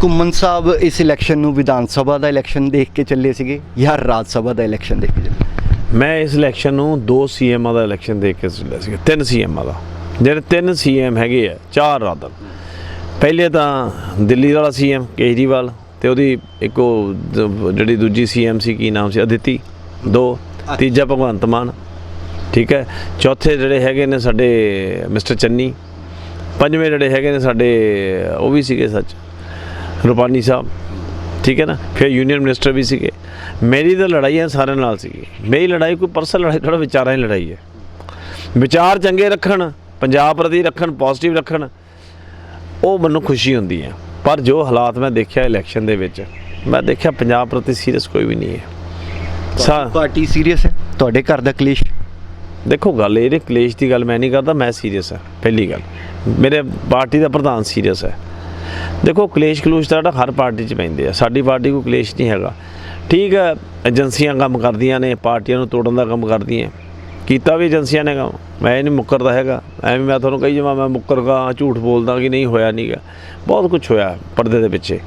ਕੁਮਨ ਸਾਹਿਬ ਇਸ ਇਲੈਕਸ਼ਨ ਨੂੰ ਵਿਧਾਨ ਸਭਾ ਦਾ ਇਲੈਕਸ਼ਨ ਦੇਖ ਕੇ ਚੱਲੇ ਸੀਗੇ ਜਾਂ ਰਾਜ ਸਭਾ ਦਾ ਇਲੈਕਸ਼ਨ ਦੇਖ ਕੇ ਚੱਲੇ? ਮੈਂ ਇਸ ਇਲੈਕਸ਼ਨ ਨੂੰ ਦੋ ਸੀਐਮਾਂ ਦਾ ਇਲੈਕਸ਼ਨ ਦੇਖ ਕੇ ਚੱਲਿਆ ਸੀ ਤਿੰਨ ਸੀਐਮਾਂ ਦਾ। ਜਿਹੜੇ ਤਿੰਨ ਸੀਐਮ ਹੈਗੇ ਆ ਚਾਰ ਰਾਦਰ ਪਹਿਲੇ ਤਾਂ ਦਿੱਲੀ ਵਾਲਾ ਸੀਐਮ ਕੇਜਰੀਵਾਲ ਤੇ ਉਹਦੀ ਇੱਕੋ ਦ- ਜਿਹੜੀ ਦੂਜੀ ਸੀਐਮ ਸੀ ਕੀ ਨਾਮ ਸੀ? ਅਦਿਤੀ। ਦੋ। ਤੀਜਾ ਭਗਵੰਤ ਮਾਨ। ਠੀਕ ਹੈ? ਚੌਥੇ ਜਿਹੜੇ ਹੈਗੇ ਨੇ ਸਾਡੇ ਮਿਸਟਰ ਚੰਨੀ। ਪੰਜਵੇਂ ਜਿਹੜੇ ਹੈਗੇ ਨੇ ਸਾਡੇ ਉਹ ਵੀ ਸੀਗੇ ਸੱਚ। ਰੂਪਾਨੀ ਸਾਹਿਬ। ਠੀਕ ਹੈ ਨਾ? ਫਿਰ ਯੂਨੀਅਨ ਮਿਨਿਸਟਰ ਵੀ ਸੀਗੇ। ਮੇਰੀ ਤਾਂ ਲੜਾਈਆਂ ਸਾਰਿਆਂ ਨਾਲ ਸੀਗੀ। ਮੇਰੀ ਲੜਾਈ ਕੋਈ ਪਰਸਨਲ ਲੜਾਈ ਥੋੜਾ ਵਿਚਾਰਾਂ ਦੀ ਲੜਾਈ ਹੈ। ਵਿਚਾਰ ਚੰਗੇ ਰੱਖਣ ਪੰਜਾਬ ਪ੍ਰਤੀ ਰੱਖਣ ਪੋਜ਼ਿਟਿਵ ਰੱਖਣ ਉਹ ਮੈਨੂੰ ਖੁਸ਼ੀ ਹੁੰਦੀ ਹੈ। ਪਰ ਜੋ ਹਾਲਾਤ ਮੈਂ ਦੇਖਿਆ ਇਲੈਕਸ਼ਨ ਦੇ ਵਿੱਚ ਮੈਂ ਦੇਖਿਆ ਪੰਜਾਬ ਪ੍ਰਤੀ ਸੀਰੀਅਸ ਕੋਈ ਵੀ ਨਹੀਂ ਹੈ। ਸਾ ਪਾਰਟੀ ਸੀਰੀਅਸ ਹੈ? ਤੁਹਾਡੇ ਘਰ ਦਾ ਕਲੇਸ਼? ਦੇਖੋ ਗੱਲ ਇਹਦੇ ਕਲੇਸ਼ ਦੀ ਗੱਲ ਮੈਂ ਨਹੀਂ ਕਰਦਾ ਮੈਂ ਸੀਰੀਅਸ ਹਾਂ ਪਹਿਲੀ ਗੱਲ। ਮੇਰੇ ਪਾਰਟੀ ਦਾ ਪ੍ਰਧਾਨ ਸੀਰੀਅਸ ਹੈ। ਦੇਖੋ ਕਲੇਸ਼ ਕਲੂਸ਼ ਤਾਂ ਹਰ ਪਾਰਟੀ 'ਚ ਪੈਂਦੇ ਆ ਸਾਡੀ ਪਾਰਟੀ ਕੋਈ ਕਲੇਸ਼ ਨਹੀਂ ਹੈਗਾ। ਠੀਕ ਹੈ ਏਜੰਸੀਆਂ ਕੰਮ ਕਰਦੀਆਂ ਨੇ ਪਾਰਟੀਆਂ ਨੂੰ ਤੋੜਨ ਦਾ ਕੰਮ ਕਰਦੀਆਂ। ਕੀਤਾ ਵੀ ਏਜੰਸੀਆਂ ਨੇ ਕੰਮ। ਮੈਂ ਇਹ ਨਹੀਂ ਮੁੱਕਰਦਾ ਹੈਗਾ। ਐਵੇਂ ਮੈਂ ਤੁਹਾਨੂੰ ਕਹੀ ਜਾਵਾਂ ਮੈਂ ਮੁੱਕਰਗਾ ਝੂਠ ਬੋਲਦਾ ਕਿ ਨਹੀਂ ਹੋਇਆ ਨਹੀਂਗਾ ਬਹੁਤ ਕੁਝ ਹੋਇਆ ਪਰਦੇ ਦੇ ਪਿੱਛੇ।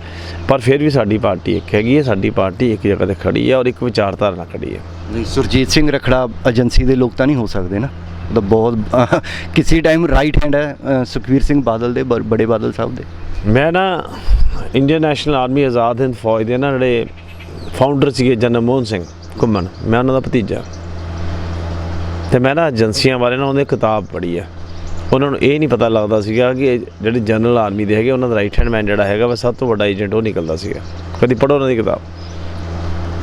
ਪਰ ਫਿਰ ਵੀ ਸਾਡੀ ਪਾਰਟੀ ਇੱਕ ਹੈਗੀ ਹੈ ਸਾਡੀ ਪਾਰਟੀ ਇੱਕ ਜਗ੍ਹਾ ਤੇ ਖੜੀ ਹੈ ਔਰ ਇੱਕ ਵਿਚਾਰਧਾਰਾ ਨਾਲ ਖੜੀ ਹੈ। ਨਹੀਂ ਸੁਰਜੀਤ ਸਿੰਘ ਰਖੜਾ ਏਜੰਸੀ ਦੇ ਲੋਕ ਤਾਂ ਨਹੀਂ ਹੋ ਸਕਦੇ ਨਾ। ਉਹ ਤਾਂ ਬਹੁਤ ਕਿਸੇ ਟਾਈਮ ਰਾਈਟ ਹੈਂਡ ਹੈ ਅ, ਸੁਖਬੀਰ ਸਿੰਘ ਬਾਦਲ ਦੇ ਬੜੇ ਬਾਦਲ ਸਾਹਿਬ ਦੇ। ਮੈਂ ਨਾ Indian National Army Azad Hind Fauj ਦੇ ਨਾ ਜਿਹੜੇ ਫਾਊਂਡਰ ਸੀਗੇ ਜਨਰਲ ਮੋਹਨ ਸਿੰਘ ਘੁੰਮਣ। ਮੈਂ ਉਹਨਾਂ ਦਾ ਭਤੀਜਾ। ਤੇ ਮੈਂ ਨਾ ਏਜੰਸੀਆਂ ਬਾਰੇ ਨਾ ਉਹਨੇ ਕਿਤਾਬ ਪੜ੍ਹੀ ਆ। ਉਹਨਾਂ ਨੂੰ ਇਹ ਨਹੀਂ ਪਤਾ ਲੱਗਦਾ ਸੀਗਾ ਕਿ ਜਿਹੜੇ ਜਨਰਲ ਆਰਮੀ ਦੇ ਹੈਗੇ ਉਹਨਾਂ ਦਾ ਰਾਈਟ ਹੈਂਡ ਮੈਨ ਜਿਹੜਾ ਹੈਗਾ ਵਾ ਸਭ ਤੋਂ ਵੱਡਾ ਏਜੰਟ ਉਹ ਨਿਕਲਦਾ ਸੀਗਾ। ਕਦੀ ਪੜ੍ਹੋ ਉਹਨਾਂ ਦੀ ਕਿਤਾਬ?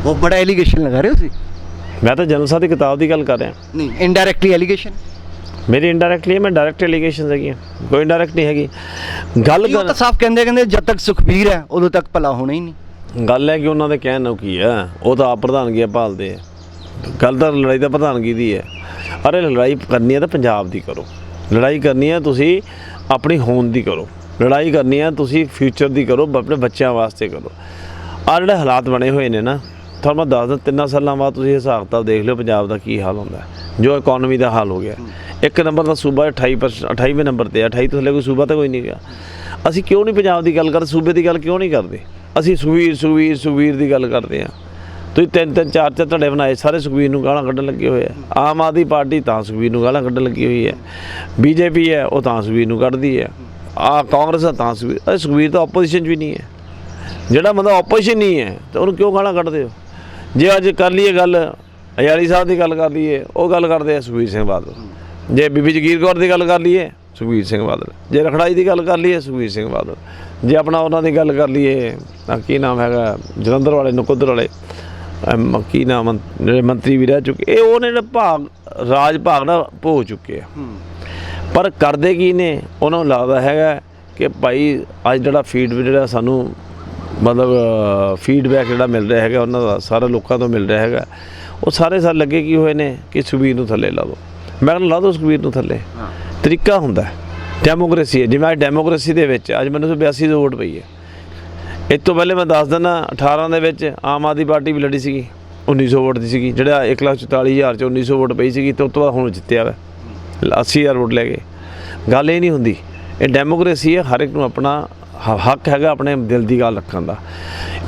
ਬਹੁਤ ਬੜਾ ਐਲੀਗੇਸ਼ਨ ਲਗਾ ਰਹੇ ਹੋ ਤੁਸੀਂ? ਮੈਂ ਤਾਂ ਜਨਰਲ ਸਾਹਿਬ ਦੀ ਕਿਤਾਬ ਦੀ ਗੱਲ ਕਰ ਰਿਹਾ। ਨਹੀਂ ਇਨਡਾਇਰੈਕਟਲੀ ਐਲੀਗੇਸ਼ਨ ਮੇਰੀ ਇਨਡਾਇਰੈਕਟਲੀ ਮੈਂ ਡਾਇਰੈਕਟ ਐਲੀਗੇਸ਼ਨਸ ਹੈਗੀਆਂ। ਕੋਈ ਇੰਡਾਇਰੈਕਟ ਨਹੀਂ ਹੈਗੀ। ਗੱਲ ਉਹ ਤਾਂ ਸਾਫ਼ ਕਹਿੰਦੇ ਕਹਿੰਦੇ ਜਦ ਤੱਕ ਸੁਖਬੀਰ ਹੈ ਉਦੋਂ ਤੱਕ ਭਲਾ ਹੋਣਾ ਹੀ ਨਹੀਂ। ਗੱਲ ਹੈ ਕਿ ਉਹਨਾਂ ਦੇ ਕਹਿਣ ਨੂੰ ਕੀ ਹੈ? ਉਹ ਤਾਂ ਆਪ ਪ੍ਰਧਾਨਗੀ ਭਾਲਦੇ ਆ। ਗੱਲ ਤਾਂ ਲੜਾਈ ਤਾਂ ਪ੍ਰਧਾਨਗੀ ਦੀ ਹੈ। ਅਰੇ ਲੜਾਈ ਕਰਨੀ ਹੈ ਤਾਂ ਪੰਜਾਬ ਦੀ ਕਰੋ। ਲੜਾਈ ਕਰਨੀ ਹੈ ਤੁਸੀਂ ਆਪਣੀ ਹੋਂਦ ਦੀ ਕਰੋ। ਲੜਾਈ ਕਰਨੀ ਹੈ ਤੁਸੀਂ ਫਿਊਚਰ ਦੀ ਕਰੋ ਆਪਣੇ ਬੱਚਿਆਂ ਵਾਸਤੇ ਕਰੋ। ਆ ਜਿਹੜੇ ਹਾਲਾਤ ਬਣੇ ਹੋਏ ਨੇ ਨਾ, ਤੁਹਾਨੂੰ ਮੈਂ ਦੱਸਦਾ, ਤਿੰਨਾਂ ਸਾਲਾਂ ਬਾਅਦ ਤੁਸੀਂ ਹਿਸਾਬ ਕਿਤਾਬ ਦੇਖ ਲਿਓ ਪੰਜਾਬ ਦਾ ਕੀ ਹਾਲ ਹੁੰਦਾ ਜੋ ਇਕਨੋਮੀ ਦਾ ਹਾਲ ਹੋ ਗਿਆ। ਇੱਕ ਨੰਬਰ ਦਾ ਸੂਬਾ 28% 28ਵੇਂ ਨੰਬਰ ਤੇ ਹੈ 28 ਤੋਂ ਥੱਲੇ ਕੋਈ ਸੂਬਾ ਤਾਂ ਕੋਈ ਨਹੀਂ ਗਿਆ। ਅਸੀਂ ਕਿਉਂ ਨਹੀਂ ਪੰਜਾਬ ਦੀ ਗੱਲ ਕਰਦੇ? ਸੂਬੇ ਦੀ ਗੱਲ ਕਿਉਂ ਨਹੀਂ ਕਰਦੇ? ਅਸੀਂ ਸੁਖਵੀਰ ਸੁਖਵੀਰ ਸੁਖਵੀਰ ਦੀ ਗੱਲ ਕਰਦੇ ਆ ਤੁਸੀਂ ਤਿੰਨ ਤਿੰਨ ਚਾਰ ਚਾਰ ਧੜੇ ਬਣਾਏ, ਸਾਰੇ ਸੁਖਬੀਰ ਨੂੰ ਗਾਲਾਂ ਕੱਢਣ ਲੱਗੇ ਹੋਏ ਆ। ਆਮ ਆਦਮੀ ਪਾਰਟੀ ਤਾਂ ਸੁਖਬੀਰ ਨੂੰ ਗਾਲਾਂ ਕੱਢਣ ਲੱਗੀ ਹੋਈ ਹੈ। ਬੀਜੇਪੀ ਹੈ, ਉਹ ਤਾਂ ਸੁਖਬੀਰ ਨੂੰ ਕੱਢਦੀ ਹੈ। ਆ ਕਾਂਗਰਸ ਆ ਤਾਂ ਸੁਖਬੀਰ ਸੁਖਬੀਰ ਤਾਂ ਆਪੋਜੀਸ਼ਨ 'ਚ ਵੀ ਨਹੀਂ ਹੈ। ਜਿਹੜਾ ਬੰਦਾ ਆਪੋਜੀਸ਼ਨ ਨਹੀਂ ਹੈ, ਤਾਂ ਉਹਨੂੰ ਕਿਉਂ ਗਾਲਾਂ ਕੱਢਦੇ ਹੋ? ਜੇ ਅੱਜ ਕਰ ਲਈਏ ਗੱਲ, ਅਯਾਲੀ ਸਾਹਿਬ ਦੀ ਗੱਲ ਕਰ ਲਈਏ, ਉਹ ਗੱਲ ਕਰਦੇ ਆ ਸੁਖਬੀਰ ਸਿੰਘ ਬਾਦਲ। ਜੇ ਬੀਬੀ ਜਗੀਰ ਕੌਰ ਦੀ ਗੱਲ ਕਰ ਲਈਏ, ਸੁਖਬੀਰ ਸਿੰਘ ਬਾਦਲ। ਜੇ ਰਖੜਾਈ ਦੀ ਗੱਲ ਕਰ ਲਈਏ, ਸੁਖਬੀਰ ਸਿੰਘ ਬਾਦਲ। ਜੇ ਆਪਣਾ ਉਹਨਾਂ ਦੀ ਗੱਲ ਕਰ ਲਈਏ, ਤਾਂ ਕੀ ਨਾਮ ਹੈਗਾ, ਜਲੰਧਰ ਵਾਲੇ, ਨਕੋਦਰ ਵਾਲੇ। ਅਮ, ਕੀ ਨਾਮ ਜਿਹੜੇ ਮੰਤਰੀ ਵੀ ਰਹਿ ਚੁੱਕੇ ਇਹ ਉਹਨੇ ਜਿਹੜੇ ਭਾਗ ਰਾਜ ਭਾਗ ਨਾ ਭੋ ਚੁੱਕੇ ਆ। ਪਰ ਕਰਦੇ ਕੀ ਨੇ? ਉਹਨਾਂ ਨੂੰ ਲੱਗਦਾ ਹੈਗਾ ਕਿ ਭਾਈ ਅੱਜ ਜਿਹੜਾ ਫੀਡ ਜਿਹੜਾ ਸਾਨੂੰ ਮਤਲਬ ਫੀਡਬੈਕ ਜਿਹੜਾ ਮਿਲ ਰਿਹਾ ਹੈਗਾ ਉਹਨਾਂ ਦਾ ਸਾਰੇ ਲੋਕਾਂ ਤੋਂ ਮਿਲ ਰਿਹਾ ਹੈਗਾ ਉਹ ਸਾਰੇ ਸਾਲ ਲੱਗੇ ਕੀ ਹੋਏ ਨੇ ਕਿ ਸੁਖਬੀਰ ਨੂੰ ਥੱਲੇ ਲਾ ਦਿਓ ਮੈਂ ਕਿਹਾ ਲਾ ਦਿਓ ਸੁਖਬੀਰ ਨੂੰ ਥੱਲੇ। ਤਰੀਕਾ ਹੁੰਦਾ ਹੈ। ਡੈਮੋਕ੍ਰੇਸੀ ਹੈ। ਜਿਵੇਂ ਅੱਜ ਡੈਮੋਕ੍ਰੇਸੀ ਦੇ ਵਿੱਚ ਅੱਜ ਮੈਨੂੰ 82 ਦੀ ਵੋਟ ਪਈ ਹੈ। ਇਸ ਤੋਂ ਪਹਿਲੇ ਮੈਂ ਦੱਸ ਦਿੰਦਾ 18 ਦੇ ਵਿੱਚ ਆਮ ਆਦਮੀ ਪਾਰਟੀ ਵੀ ਲੜੀ ਸੀਗੀ 1900 ਵੋਟ ਦੀ ਸੀਗੀ, ਜਿਹੜਾ 144000 ਚ 1900 ਵੋਟ ਪਈ ਸੀਗੀ ਤੇ ਉਸ ਤੋਂ ਬਾਅਦ ਹੁਣ ਜਿੱਤਿਆ ਵਾ। 80000 ਵੋਟ ਲੈ ਗਏ ਗੱਲ ਇਹ ਨਹੀਂ ਹੁੰਦੀ, ਇਹ ਡੈਮੋਕ੍ਰੇਸੀ ਹੈ ਹਰ ਇੱਕ ਨੂੰ ਆਪਣਾ ਹ- ਹੱਕ ਹੈਗਾ ਆਪਣੇ ਦਿਲ ਦੀ ਗੱਲ ਰੱਖਣ ਦਾ।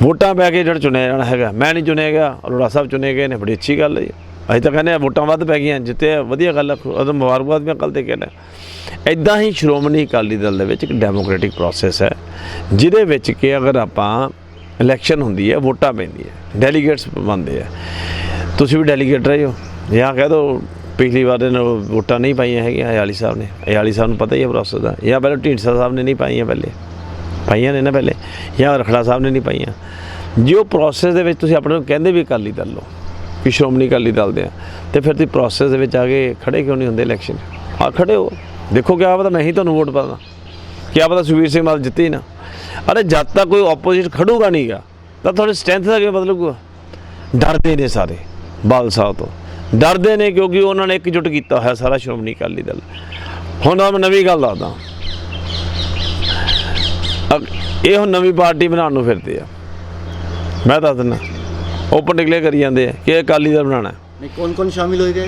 ਵੋਟਾਂ ਪੈ ਕੇ ਜਿਹੜਾ ਚੁਣਿਆ ਜਾਣਾ ਹੈਗਾ, ਮੈਂ ਨਹੀਂ ਚੁਣਿਆ ਗਿਆ, ਅਰੋੜਾ ਸਾਹਿਬ ਚੁਣੇ ਗਏ ਨੇ, ਬੜੀ ਅੱਛੀ ਗੱਲ ਹੈ। ਜੀ ਅਸੀਂ ਤਾਂ ਕਹਿੰਦੇ ਆ ਵੋਟਾਂ ਵੱਧ ਪੈ ਗਈਆਂ ਜਿੱਤੇ ਵਧੀਆ ਗੱਲ ਹੈ ਉਹਦਾ ਮੁਬਾਰਕਬਾਦ ਮੈਂ ਕੱਲ ਤੇ ਕਹਿੰਦਾ ਇਦਾਂ ਹੀ ਸ਼੍ਰੋਮਣੀ ਅਕਾਲੀ ਦਲ ਦੇ ਵਿੱਚ ਇੱਕ ਡੈਮੋਕ੍ਰੈਟਿਕ ਪ੍ਰੋਸੈਸ ਹੈ, ਜਿਹਦੇ ਵਿੱਚ ਕਿ ਅਗਰ ਆਪਾਂ ਇਲੈਕਸ਼ਨ ਹੁੰਦੀ ਹੈ, ਵੋਟਾਂ ਪੈਂਦੀਆਂ ਡੈਲੀਗੇਟਸ ਬਣਦੇ ਆ। ਤੁਸੀਂ ਵੀ ਡੈਲੀਗੇਟ ਰਹੇ ਹੋ। ਜਾਂ ਕਹਿ ਦੋ ਪਿਛਲੀ ਵਾਰ ਇਹਨਾਂ ਨੂੰ ਵੋਟਾਂ ਨਹੀਂ ਪਾਈਆਂ ਹੈਗੀਆਂ, ਅਯਾਲੀ ਸਾਹਿਬ ਨੇ। ਅਯਾਲੀ ਸਾਹਿਬ ਨੂੰ ਪਤਾ ਹੀ ਹੈ ਪ੍ਰੋਸੈਸ ਦਾ। ਜਾਂ ਪਹਿਲਾਂ ਢੀਂਡਸਾ ਸਾਹਿਬ ਨੇ ਨਹੀਂ ਪਾਈਆਂ ਪਹਿਲੇ। ਪਾਈਆਂ ਨੇ ਨਾ ਪਹਿਲੇ। ਜਾਂ ਰਖੜਾ ਸਾਹਿਬ ਨੇ ਨਹੀਂ ਪਾਈਆਂ। ਜੇ ਉਹ ਪ੍ਰੋਸੈਸ ਦੇ ਵਿੱਚ ਤੁਸੀਂ ਆਪਣੇ ਨੂੰ ਕਹਿੰਦੇ ਵੀ ਅਕਾਲੀ ਦਲ ਲਓ, ਵੀ ਸ਼੍ਰੋਮਣੀ ਅਕਾਲੀ ਦਲ ਦੇ ਆ, ਤੇ ਫਿਰ ਤੁਸੀਂ ਪ੍ਰੋਸੈਸ ਦੇ ਵਿੱਚ ਆ ਕੇ ਖੜੇ ਕਿਉਂ ਨਹੀਂ ਹੁੰਦੇ ਇਲੈਕਸ਼ਨ ਆ ਖੜੇ ਹੋ। ਦੇਖੋ ਕਿਆ ਪਤਾ ਮੈਂ ਹੀ ਤੁਹਾਨੂੰ ਵੋਟ ਪਾਦਾ ਕਿਆ ਪਤਾ ਸੁਖਬੀਰ ਸਿੰਘ ਮਾਲ ਜਿੱਤੇ ਨਾ। ਅਰੇ ਜਦ ਤੱਕ ਕੋਈ ਆਪੋਜੀਟ ਖੜੂਗਾ ਨਹੀਂਗਾ ਤਾਂ ਤੁਹਾਡੀ ਸਟਰੈਂਥ ਦਾ ਕੀ ਬਦਲੂਗਾ? ਡਰਦੇ ਨੇ ਸਾਰੇ ਬਾਲ ਸਾਹਿਬ ਤੋਂ। ਡਰਦੇ ਨੇ ਕਿਉਂਕਿ ਉਹਨਾਂ ਨੇ ਇਕਜੁੱਟ ਕੀਤਾ ਹੋਇਆ ਸਾਰਾ ਸ਼੍ਰੋਮਣੀ ਅਕਾਲੀ ਦਲ। ਹੁਣ ਮੈਂ ਨਵੀਂ ਗੱਲ ਦੱਸਦਾ। ਇਹ ਹੁਣ ਨਵੀਂ ਪਾਰਟੀ ਬਣਾਉਣ ਨੂੰ ਫਿਰਦੇ ਆ। ਮੈਂ ਦੱਸ ਦਿੰਦਾ ਓਪਨ ਡਿਕਲੇਅਰ ਕਰੀ ਜਾਂਦੇ ਆ ਕਿ ਇਹ ਅਕਾਲੀ ਦਲ ਬਣਾਉਣਾ ਨਹੀਂ ਕੌਣ ਕੌਣ ਸ਼ਾਮਿਲ ਹੋਏਗਾ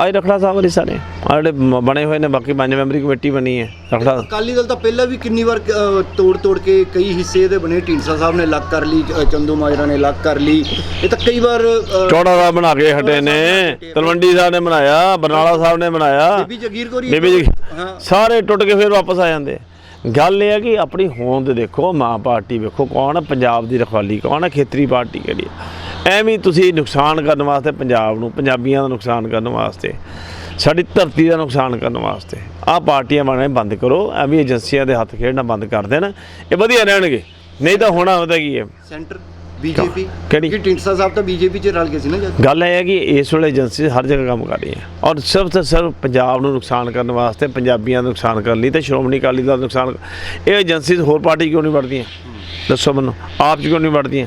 ਆਏ ਰਖੜਾ ਸਾਹਿਬ ਵਾਲੇ ਸਾਰੇ। ਆ ਜਿਹੜੇ ਮ- ਬਣੇ ਹੋਏ ਨੇ ਬਾਕੀ ਪੰਜ ਮੈਂਬਰੀ ਕਮੇਟੀ ਬਣੀ ਹੈ ਰਖੜਾ ਅਕਾਲੀ ਦਲ ਤਾਂ ਪਹਿਲਾਂ ਵੀ ਕਿੰਨੀ ਵਾਰ ਅ, ਤੋੜ ਤੋੜ ਕੇ ਕਈ ਹਿੱਸੇ ਦੇ ਬਣੇ ਢੀਂਡਸਾ ਸਾਹਿਬ ਨੇ ਲੱਗ ਕਰ ਲਈ ਅ, ਚੰਦੂ ਮਾਜਰਾ ਨੇ ਲੱਗ ਕਰ ਲਈ। ਇਹ ਤਾਂ ਕਈ ਵਾਰ ਅ, ਚੌੜਾ ਸਾਹਿਬ ਬਣਾ ਕੇ ਹਟੇ ਨੇ ਤਲਵੰਡੀ ਸਾਹਿਬ ਨੇ ਬਣਾਇਆ ਬਰਨਾਲਾ ਸਾਹਿਬ ਨੇ ਬਣਾਇਆ। ਬੀਬੀ ਜਗੀਰ ਕੋਰੀ ਬੀਬੀ ਜੀ ਹਾਂ। ਸਾਰੇ ਟੁੱਟ ਕੇ ਫਿਰ ਵਾਪਸ ਆ ਜਾਂਦੇ। ਗੱਲ ਇਹ ਹੈ ਕਿ ਆਪਣੀ ਹੋਂਦ ਦੇਖੋ ਮਾਂ ਪਾਰਟੀ ਵੇਖੋ ਕੌਣ ਹੈ ਪੰਜਾਬ ਦੀ ਰਖਵਾਲੀ ਕੌਣ ਹੈ ਖੇਤਰੀ ਪਾਰਟੀ ਕਿਹੜੀ ਹੈ ਐਵੇਂ ਹੀ ਤੁਸੀਂ ਨੁਕਸਾਨ ਕਰਨ ਵਾਸਤੇ ਪੰਜਾਬ ਨੂੰ ਪੰਜਾਬੀਆਂ ਦਾ ਨੁਕਸਾਨ ਕਰਨ ਵਾਸਤੇ ਸਾਡੀ ਧਰਤੀ ਦਾ ਨੁਕਸਾਨ ਕਰਨ ਵਾਸਤੇ। ਆਹ ਪਾਰਟੀਆਂ ਬਣਾਉਣੇ ਬੰਦ ਕਰੋ ਐਵੇਂ ਏਜੰਸੀਆਂ ਦੇ ਹੱਥ ਖੇਡਣਾ ਬੰਦ ਕਰ ਦੇਣ। ਇਹ ਵਧੀਆ ਰਹਿਣਗੇ। ਨਹੀਂ ਤਾਂ ਹੋਣਾ ਉਹਦਾ ਕੀ ਹੈ? ਸੈਂਟਰ ਬੀਜੇਪੀ ਕਿਹੜੀ? ਕਿ ਢੀਂਡਸਾ ਸਾਹਿਬ ਤਾਂ ਬੀਜੇਪੀ 'ਚ ਰਲ ਗਏ ਸੀ ਨਾ ਜਦ। ਗੱਲ ਇਹ ਹੈ ਕਿ ਇਸ ਵੇਲੇ ਏਜੰਸੀ ਹਰ ਜਗ੍ਹਾ ਕੰਮ ਕਰ ਰਹੀ ਹੈ ਔਰ ਸਿਰਫ ਤੇ ਸਿਰਫ ਪੰਜਾਬ ਨੂੰ ਨੁਕਸਾਨ ਕਰਨ ਵਾਸਤੇ ਪੰਜਾਬੀਆਂ ਦਾ ਨੁਕਸਾਨ ਕਰਨ ਲਈ ਤੇ ਸ਼੍ਰੋਮਣੀ ਅਕਾਲੀ ਦਲ ਦਾ ਨੁਕਸਾਨ ਇਹ ਏਜੰਸੀ ਹੋਰ ਪਾਰਟੀ ਕਿਉਂ ਨਹੀਂ ਵੜਦੀਆਂ? ਦੱਸੋ ਮੈਨੂੰ। ਆਪ ਕਿਉਂ ਨਹੀਂ ਵੜਦੀਆਂ?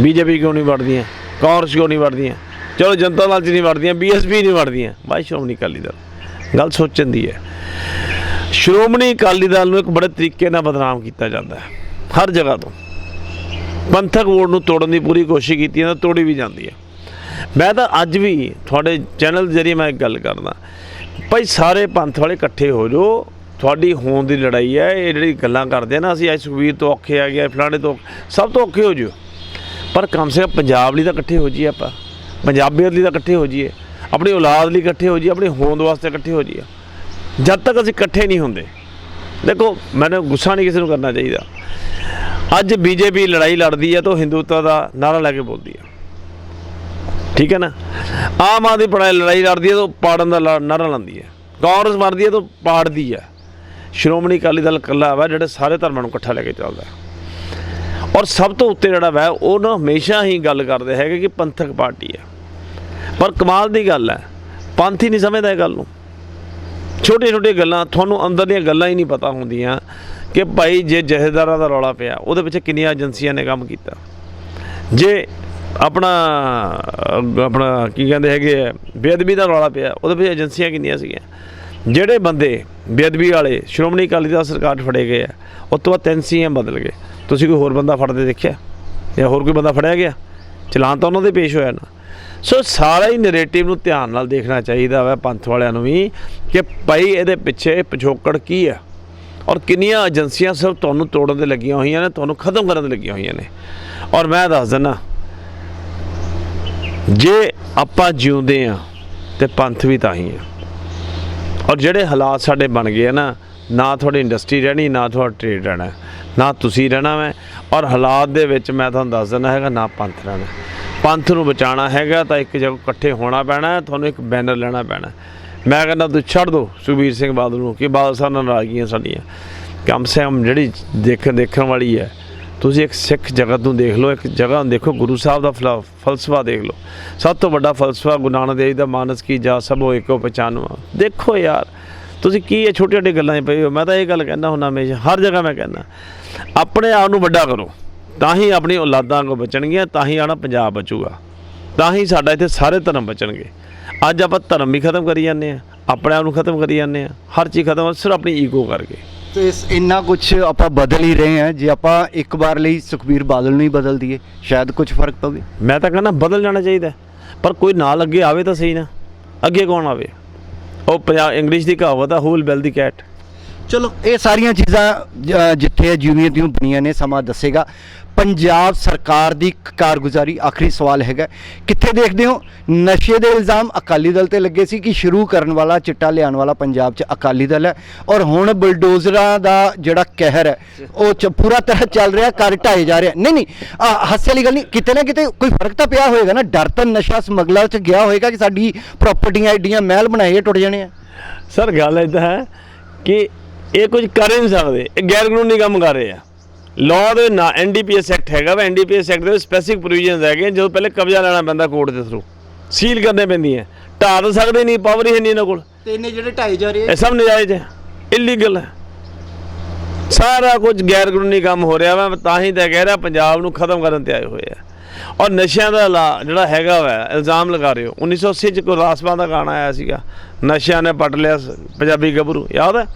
ਬੀਜੇਪੀ ਕਿਉਂ ਨਹੀਂ ਵੜਦੀਆਂ? ਕਾਂਗਰਸ ਕਿਉਂ ਨਹੀਂ ਵੜਦੀਆਂ? ਚਲੋ ਜਨਤਾ ਦਲ 'ਚ ਨਹੀਂ ਵੜਦੀਆਂ ਬੀਐਸਪੀ ਨਹੀਂ ਵੜਦੀਆਂ। ਬਾਈ ਸ਼੍ਰੋਮਣੀ ਅਕਾਲੀ ਦਲ, ਗੱਲ ਸੋਚਣ ਦੀ ਹੈ। ਸ਼੍ਰੋਮਣੀ ਅਕਾਲੀ ਦਲ ਨੂੰ ਇੱਕ ਬੜੇ ਤਰੀਕੇ ਨਾਲ ਬਦਨਾਮ ਕੀਤਾ ਜਾਂਦਾ ਹੈ, ਹਰ ਜਗ੍ਹਾ ਤੋਂ। ਪੰਥਕ ਵੋਟ ਨੂੰ ਤੋੜਨ ਦੀ ਪੂਰੀ ਕੋਸ਼ਿਸ਼ ਕੀਤੀ ਹੈ ਤੋੜੀ ਵੀ ਜਾਂਦੀ ਹੈ। ਮੈਂ ਤਾਂ ਅੱਜ ਵੀ ਤੁਹਾਡੇ ਚੈਨਲ ਦੇ ਜ਼ਰੀਏ ਮੈਂ ਇੱਕ ਗੱਲ ਕਰਦਾ, ਭਾਈ ਸਾਰੇ ਪੰਥ ਵਾਲੇ ਇਕੱਠੇ ਹੋ ਜਾਓ, ਤੁਹਾਡੀ ਹੋਣ ਦੀ ਲੜਾਈ ਹੈ, ਇਹ ਜਿਹੜੀ ਗੱਲਾਂ ਕਰਦੇ ਆ ਨਾ, ਅਸੀਂ ਅੱਜ ਸੁਖਬੀਰ ਤੋਂ ਔਖੇ ਆ ਗਏ, ਫਲਾਣੇ ਤੋਂ ਸਭ ਤੋਂ ਔਖੇ ਹੋ ਜਿਓ ਪਰ ਕਮ ਸੇ ਕਮ ਪੰਜਾਬ ਲਈ ਤਾਂ ਇਕੱਠੇ ਹੋ ਜਾਈਏ ਆਪਾਂ। ਪੰਜਾਬੀਅਤ ਲਈ ਤਾਂ ਇਕੱਠੇ ਹੋ ਜਾਈਏ, ਆਪਣੀ ਔਲਾਦ ਲਈ ਇਕੱਠੇ ਹੋ ਜਾਈਏ, ਆਪਣੀ ਹੋਂਦ ਵਾਸਤੇ ਇਕੱਠੇ ਹੋ ਜਾਈਏ। ਜਦ ਤੱਕ ਅਸੀਂ ਇਕੱਠੇ ਨਹੀਂ ਹੁੰਦੇ, ਦੇਖੋ ਮੈਨੂੰ ਗੁੱਸਾ ਨਹੀਂ ਕਿਸੇ ਨੂੰ ਕਰਨਾ ਚਾਹੀਦਾ। ਅੱਜ ਬੀਜੇਪੀ ਲੜਾਈ ਲੜਦੀ ਹੈ ਤਾਂ ਉਹ ਹਿੰਦੂਤਵ ਦਾ ਨਾਰਾ ਲੈ ਕੇ ਬੋਲਦੀ ਹੈ ਠੀਕ ਹੈ ਨਾ? ਆਮ ਆਦਮੀ ਪੜਾਈ ਲੜਾਈ ਲੜਦੀ ਹੈ ਤਾਂ ਉਹ ਪਾੜਨ ਦਾ ਲਾ- ਨਾਰਾ ਲਾਉਂਦੀ ਹੈ ਕਾਂਗਰਸ ਮਰਦੀ ਹੈ ਤਾਂ ਪਾੜਦੀ ਹੈ ਸ਼੍ਰੋਮਣੀ ਅਕਾਲੀ ਦਲ ਇਕੱਲਾ ਵਾ ਜਿਹੜੇ ਸਾਰੇ ਧਰਮਾਂ ਨੂੰ ਇਕੱਠਾ ਲੈ ਕੇ ਚੱਲਦਾ। ਔਰ ਸਭ ਤੋਂ ਉੱਤੇ ਜਿਹੜਾ ਵਾ, ਉਹ ਨਾ ਹਮੇਸ਼ਾ ਹੀ ਗੱਲ ਕਰਦੇ ਹੈਗੇ ਕਿ ਪੰਥਕ ਪਾਰਟੀ ਹੈ ਪਰ ਕਮਾਲ ਦੀ ਗੱਲ ਹੈ ਪੰਥ ਹੀ ਨਹੀਂ ਸਮਝਦਾ ਇਹ ਗੱਲ ਨੂੰ। ਛੋਟੇ ਛੋਟੇ ਗੱਲਾਂ ਤੁਹਾਨੂੰ ਅੰਦਰ ਦੀਆਂ ਗੱਲਾਂ ਹੀ ਨਹੀਂ ਪਤਾ ਹੁੰਦੀਆਂ ਕਿ ਭਾਈ ਜੇ ਜਹੇਦਾਰਾਂ ਦਾ ਰੌਲਾ ਪਿਆ ਉਹਦੇ ਪਿੱਛੇ ਕਿੰਨੀਆਂ ਏਜੰਸੀਆਂ ਨੇ ਕੰਮ ਕੀਤਾ। ਜੇ ਆਪਣਾ ਆਪਣਾ ਕੀ ਕਹਿੰਦੇ ਹੈਗੇ ਆ, ਬੇਅਦਬੀ ਦਾ ਰੌਲਾ ਪਿਆ ਉਹਦੇ ਵਿੱਚ ਏਜੰਸੀਆਂ ਕਿੰਨੀਆਂ ਸੀਗੀਆਂ। ਜਿਹੜੇ ਬੰਦੇ ਬੇਅਦਬੀ ਵਾਲੇ ਸ਼੍ਰੋਮਣੀ ਅਕਾਲੀ ਦਲ ਸਰਕਾਰ 'ਚ ਫੜੇ ਗਏ ਆ ਉਸ ਤੋਂ ਬਾਅਦ ਤਿੰਨ ਸੀਐਮ ਬਦਲ ਗਏ। ਤੁਸੀਂ ਕੋਈ ਹੋਰ ਬੰਦਾ ਫੜਦੇ ਦੇਖਿਆ? ਜਾਂ ਹੋਰ ਕੋਈ ਬੰਦਾ ਫੜਿਆ ਗਿਆ? ਚਲਾਨ ਤਾਂ ਉਹਨਾਂ ਦੇ ਪੇਸ਼ ਹੋਇਆ ਨਾ। ਸੋ ਸਾਰਾ ਹੀ ਨੈਰੇਟਿਵ ਨੂੰ ਧਿਆਨ ਨਾਲ ਦੇਖਣਾ ਚਾਹੀਦਾ ਵਾ ਪੰਥ ਵਾਲਿਆਂ ਨੂੰ ਵੀ ਕਿ ਭਾਈ ਇਹਦੇ ਪਿੱਛੇ ਪਿਛੋਕੜ ਕੀ ਆ? ਔਰ ਕਿੰਨੀਆਂ ਏਜੰਸੀਆਂ ਸਿਰਫ ਤੁਹਾਨੂੰ ਤੋੜਨ ਦੇ ਲੱਗੀਆਂ ਹੋਈਆਂ ਨੇ, ਤੁਹਾਨੂੰ ਖਤਮ ਕਰਨ ਦੇ ਲੱਗੀਆਂ ਹੋਈਆਂ ਨੇ। ਔਰ ਮੈਂ ਦੱਸ ਦਿੰਦਾ, ਜੇ ਆਪਾਂ ਜਿਉਂਦੇ ਆ ਤੇ ਪੰਥ ਵੀ ਤਾਂ ਹੀ ਆ। ਔਰ ਜਿਹੜੇ ਹਾਲਾਤ ਸਾਡੇ ਬਣ ਗਏ ਆ ਨਾ ਨਾ ਤੁਹਾਡੀ ਇੰਡਸਟਰੀ ਰਹਿਣੀ, ਨਾ ਤੁਹਾਡਾ ਟ੍ਰੇਡ ਰਹਿਣਾ। ਨਾ ਤੁਸੀਂ ਰਹਿਣਾ ਮੈਂ ਔਰ ਹਾਲਾਤ ਦੇ ਵਿੱਚ ਮੈਂ ਤੁਹਾਨੂੰ ਦੱਸ ਦਿੰਦਾ ਹੈਗਾ, ਨਾ ਪੰਥ ਰਹਿਣਾ। ਪੰਥ ਨੂੰ ਬਚਾਉਣਾ ਹੈਗਾ ਤਾਂ ਇੱਕ ਜਗ੍ਹਾ ਇਕੱਠੇ ਹੋਣਾ ਪੈਣਾ, ਤੁਹਾਨੂੰ ਇੱਕ ਬੈਨਰ ਲੈਣਾ ਪੈਣਾ। ਮੈਂ ਕਹਿੰਦਾ, ਤੁਸੀਂ ਛੱਡ ਦਿਓ ਸੁਖਬੀਰ ਸਿੰਘ ਬਾਦਲ ਨੂੰ, ਕਿ ਬਾਦਲ ਸਾਹਿਬ ਨਾਲ ਨਾਰਾਜ਼ਗੀਆਂ ਸਾਡੀਆਂ। ਕਮ ਸੇ ਕਮ ਜਿਹੜੀ ਦੇਖਣ ਦੇਖਣ ਵਾਲੀ ਹੈ, ਤੁਸੀਂ ਇੱਕ ਸਿੱਖ ਜਗਤ ਨੂੰ ਦੇਖ ਲਓ, ਇੱਕ ਜਗ੍ਹਾ ਨੂੰ ਦੇਖੋ, ਗੁਰੂ ਸਾਹਿਬ ਦਾ ਫਲਾ- ਫਲਸਫਾ ਦੇਖ ਲਓ। ਸਭ ਤੋਂ ਵੱਡਾ ਫਲਸਫਾ ਗੁਰੂ ਨਾਨਕ ਦੇਵ ਜੀ ਦਾ ਮਾਨਸ ਕੀ, ਜਾ ਸਭੋ ਏਕੋ ਪਛਾਨਵਾ ਦੇਖੋ ਯਾਰ ਤੁਸੀਂ ਕੀ ਇਹ ਛੋਟੀ ਛੋਟੀ ਗੱਲਾਂ 'ਚ ਪਏ ਹੋ? ਮੈਂ ਤਾਂ ਇਹ ਗੱਲ ਕਹਿੰਦਾ ਹੁੰਦਾ ਹਮੇਸ਼ਾ ਹਰ ਜਗ੍ਹਾ ਮੈਂ ਕਹਿੰਦਾ। ਆਪਣੇ ਆਪ ਨੂੰ ਵੱਡਾ ਕਰੋ ਤਾਂ ਹੀ ਆਪਣੀ ਔਲਾਦਾਂ ਕੋ ਬਚਣਗੀਆਂ ਤਾਂ ਹੀ ਆਣਾ ਪੰਜਾਬ ਬਚੂਗਾ। ਤਾਂ ਹੀ ਸਾਡਾ ਇੱਥੇ ਸਾਰੇ ਧਰਮ ਬਚਣਗੇ। ਅੱਜ ਆਪਾਂ ਧਰਮ ਵੀ ਖਤਮ ਕਰੀ ਜਾਂਦੇ ਆ ਆਪਣੇ ਆਪ ਨੂੰ ਖਤਮ ਕਰੀ ਜਾਂਦੇ ਆ ਹਰ ਚੀਜ਼ ਖਤਮ ਸਿਰਫ ਆਪਣੀ ਈਗੋ ਕਰਕੇ। ਤੇ ਇਸ ਇੰਨਾ ਕੁਝ ਆਪਾਂ ਬਦਲ ਹੀ ਰਹੇ ਹਾਂ ਜੇ ਆਪਾਂ ਇੱਕ ਵਾਰ ਲਈ ਸੁਖਬੀਰ ਬਾਦਲ ਨੂੰ ਹੀ ਬਦਲ ਦਈਏ ਸ਼ਾਇਦ ਕੁਝ ਫ਼ਰਕ ਪਵੇ। ਮੈਂ ਤਾਂ ਕਹਿੰਦਾ ਬਦਲ ਜਾਣਾ ਚਾਹੀਦਾ। ਪਰ ਕੋਈ ਨਾਲ ਅੱਗੇ ਆਵੇ ਤਾਂ ਸਹੀ ਨਾ ਅੱਗੇ ਕੌਣ ਆਵੇ? ਉਹ ਪੰਜਾਬ ਇੰਗਲਿਸ਼ ਦੀ ਕਹਾਵਤ ਆ ਹੂਲ ਬੈਲ ਦੀ ਕੈਟ ਚਲੋ, ਇਹ ਸਾਰੀਆਂ ਚੀਜ਼ਾਂ ਜ- ਜਿੱਥੇ ਜਿਵੇਂ ਤਿਉਂ ਬਣੀਆਂ ਨੇ, ਸਮਾਂ ਦੱਸੇਗਾ। ਪੰਜਾਬ ਸਰਕਾਰ ਦੀ ਕਾਰਗੁਜ਼ਾਰੀ ਆਖਰੀ ਸਵਾਲ ਹੈਗਾ। ਕਿੱਥੇ ਦੇਖਦੇ ਹੋ? ਨਸ਼ੇ ਦੇ ਇਲਜ਼ਾਮ ਅਕਾਲੀ ਦਲ ਤੇ ਲੱਗੇ ਸੀ ਕਿ ਸ਼ੁਰੂ ਕਰਨ ਵਾਲਾ ਚਿੱਟਾ ਲਿਆਉਣ ਵਾਲਾ ਪੰਜਾਬ 'ਚ ਅਕਾਲੀ ਦਲ ਹੈ। ਔਰ ਹੁਣ ਬਲਡੋਜ਼ਰਾਂ ਦਾ ਜਿਹੜਾ ਕਹਿਰ ਹੈ ਉਹ ਚ ਪੂਰਾ ਤਰ੍ਹਾਂ ਚੱਲ ਰਿਹਾ ਕਰ ਢਾਏ ਜਾ ਰਿਹਾ। ਨਹੀਂ ਨਹੀਂ ਆਹ, ਹਾਸੇ ਵਾਲੀ ਗੱਲ ਨਹੀਂ ਕਿਤੇ ਨਾ ਕਿਤੇ ਕੋਈ ਫ਼ਰਕ ਤਾਂ ਪਿਆ ਹੋਏਗਾ ਨਾ। ਡਰ ਤਾਂ ਨਸ਼ਾ ਸਮਗਲਰ 'ਚ ਗਿਆ ਹੋਏਗਾ ਕਿ ਸਾਡੀ ਪ੍ਰਾਪਰਟੀਆਂ ਐਡੀਆਂ ਮਹਿਲ ਬਣਾਏ ਟੁੱਟ ਜਾਣੇ ਆ। ਸਰ ਗੱਲ ਇਦਾਂ ਹੈ ਕਿ ਇਹ ਕੁਝ ਕਰ ਹੀ ਨਹੀਂ ਸਕਦੇ। ਇਹ ਗੈਰ ਕਾਨੂੰਨੀ ਕੰਮ ਕਰ ਰਹੇ ਆ। ਲਾਅ ਦੇ ਨਾ N D P S act ਹੈਗਾ ਵਾ N D P S act ਦੇ ਸਪੈਸਿਫਿਕ ਪ੍ਰੋਵੀਜ਼ਨਸ ਹੈਗੇ ਜਦੋਂ ਪਹਿਲੇ ਕਬਜ਼ਾ ਲੈਣਾ ਪੈਂਦਾ ਕੋਰਟ ਦੇ ਥਰੂ ਸੀਲ ਕਰਨੇ ਪੈਂਦੀਆਂ ਢਾਹ ਤਾਂ ਸਕਦੇ ਨਹੀਂ ਪਾਵਰ ਹੀ ਹੈ ਨਹੀਂ ਇਹਨਾਂ ਕੋਲ। ਤੇ ਇਹਨੇ ਜਿਹੜੇ ਢਾਏ ਜਾ ਰਹੇ ਇਹ ਸਭ ਨਜਾਇਜ਼ ਹੈ ਇਲੀਗਲ ਹੈ ਸਾਰਾ ਕੁਝ ਗੈਰ ਕਾਨੂੰਨੀ ਕੰਮ ਹੋ ਰਿਹਾ ਵਾ ਤਾਂ ਹੀ ਤਾਂ ਕਹਿ ਰਿਹਾ ਪੰਜਾਬ ਨੂੰ ਖਤਮ ਕਰਨ ਤੇ ਆਏ ਹੋਏ ਆ। ਔਰ ਨਸ਼ਿਆਂ ਦਾ ਲਾ- ਜਿਹੜਾ ਹੈਗਾ ਵਾ ਇਲਜ਼ਾਮ ਲਗਾ ਰਹੇ ਹੋ। 1980 ਚ ਗੁਰਦਾਸਮਾਨ ਦਾ ਗਾਣਾ ਆਇਆ ਸੀਗਾ ਨਸ਼ਿਆਂ ਨੇ ਪਟ ਲਿਆ ਪੰਜਾਬੀ ਗੱਭਰੂ ਯਾਦ ਹੈ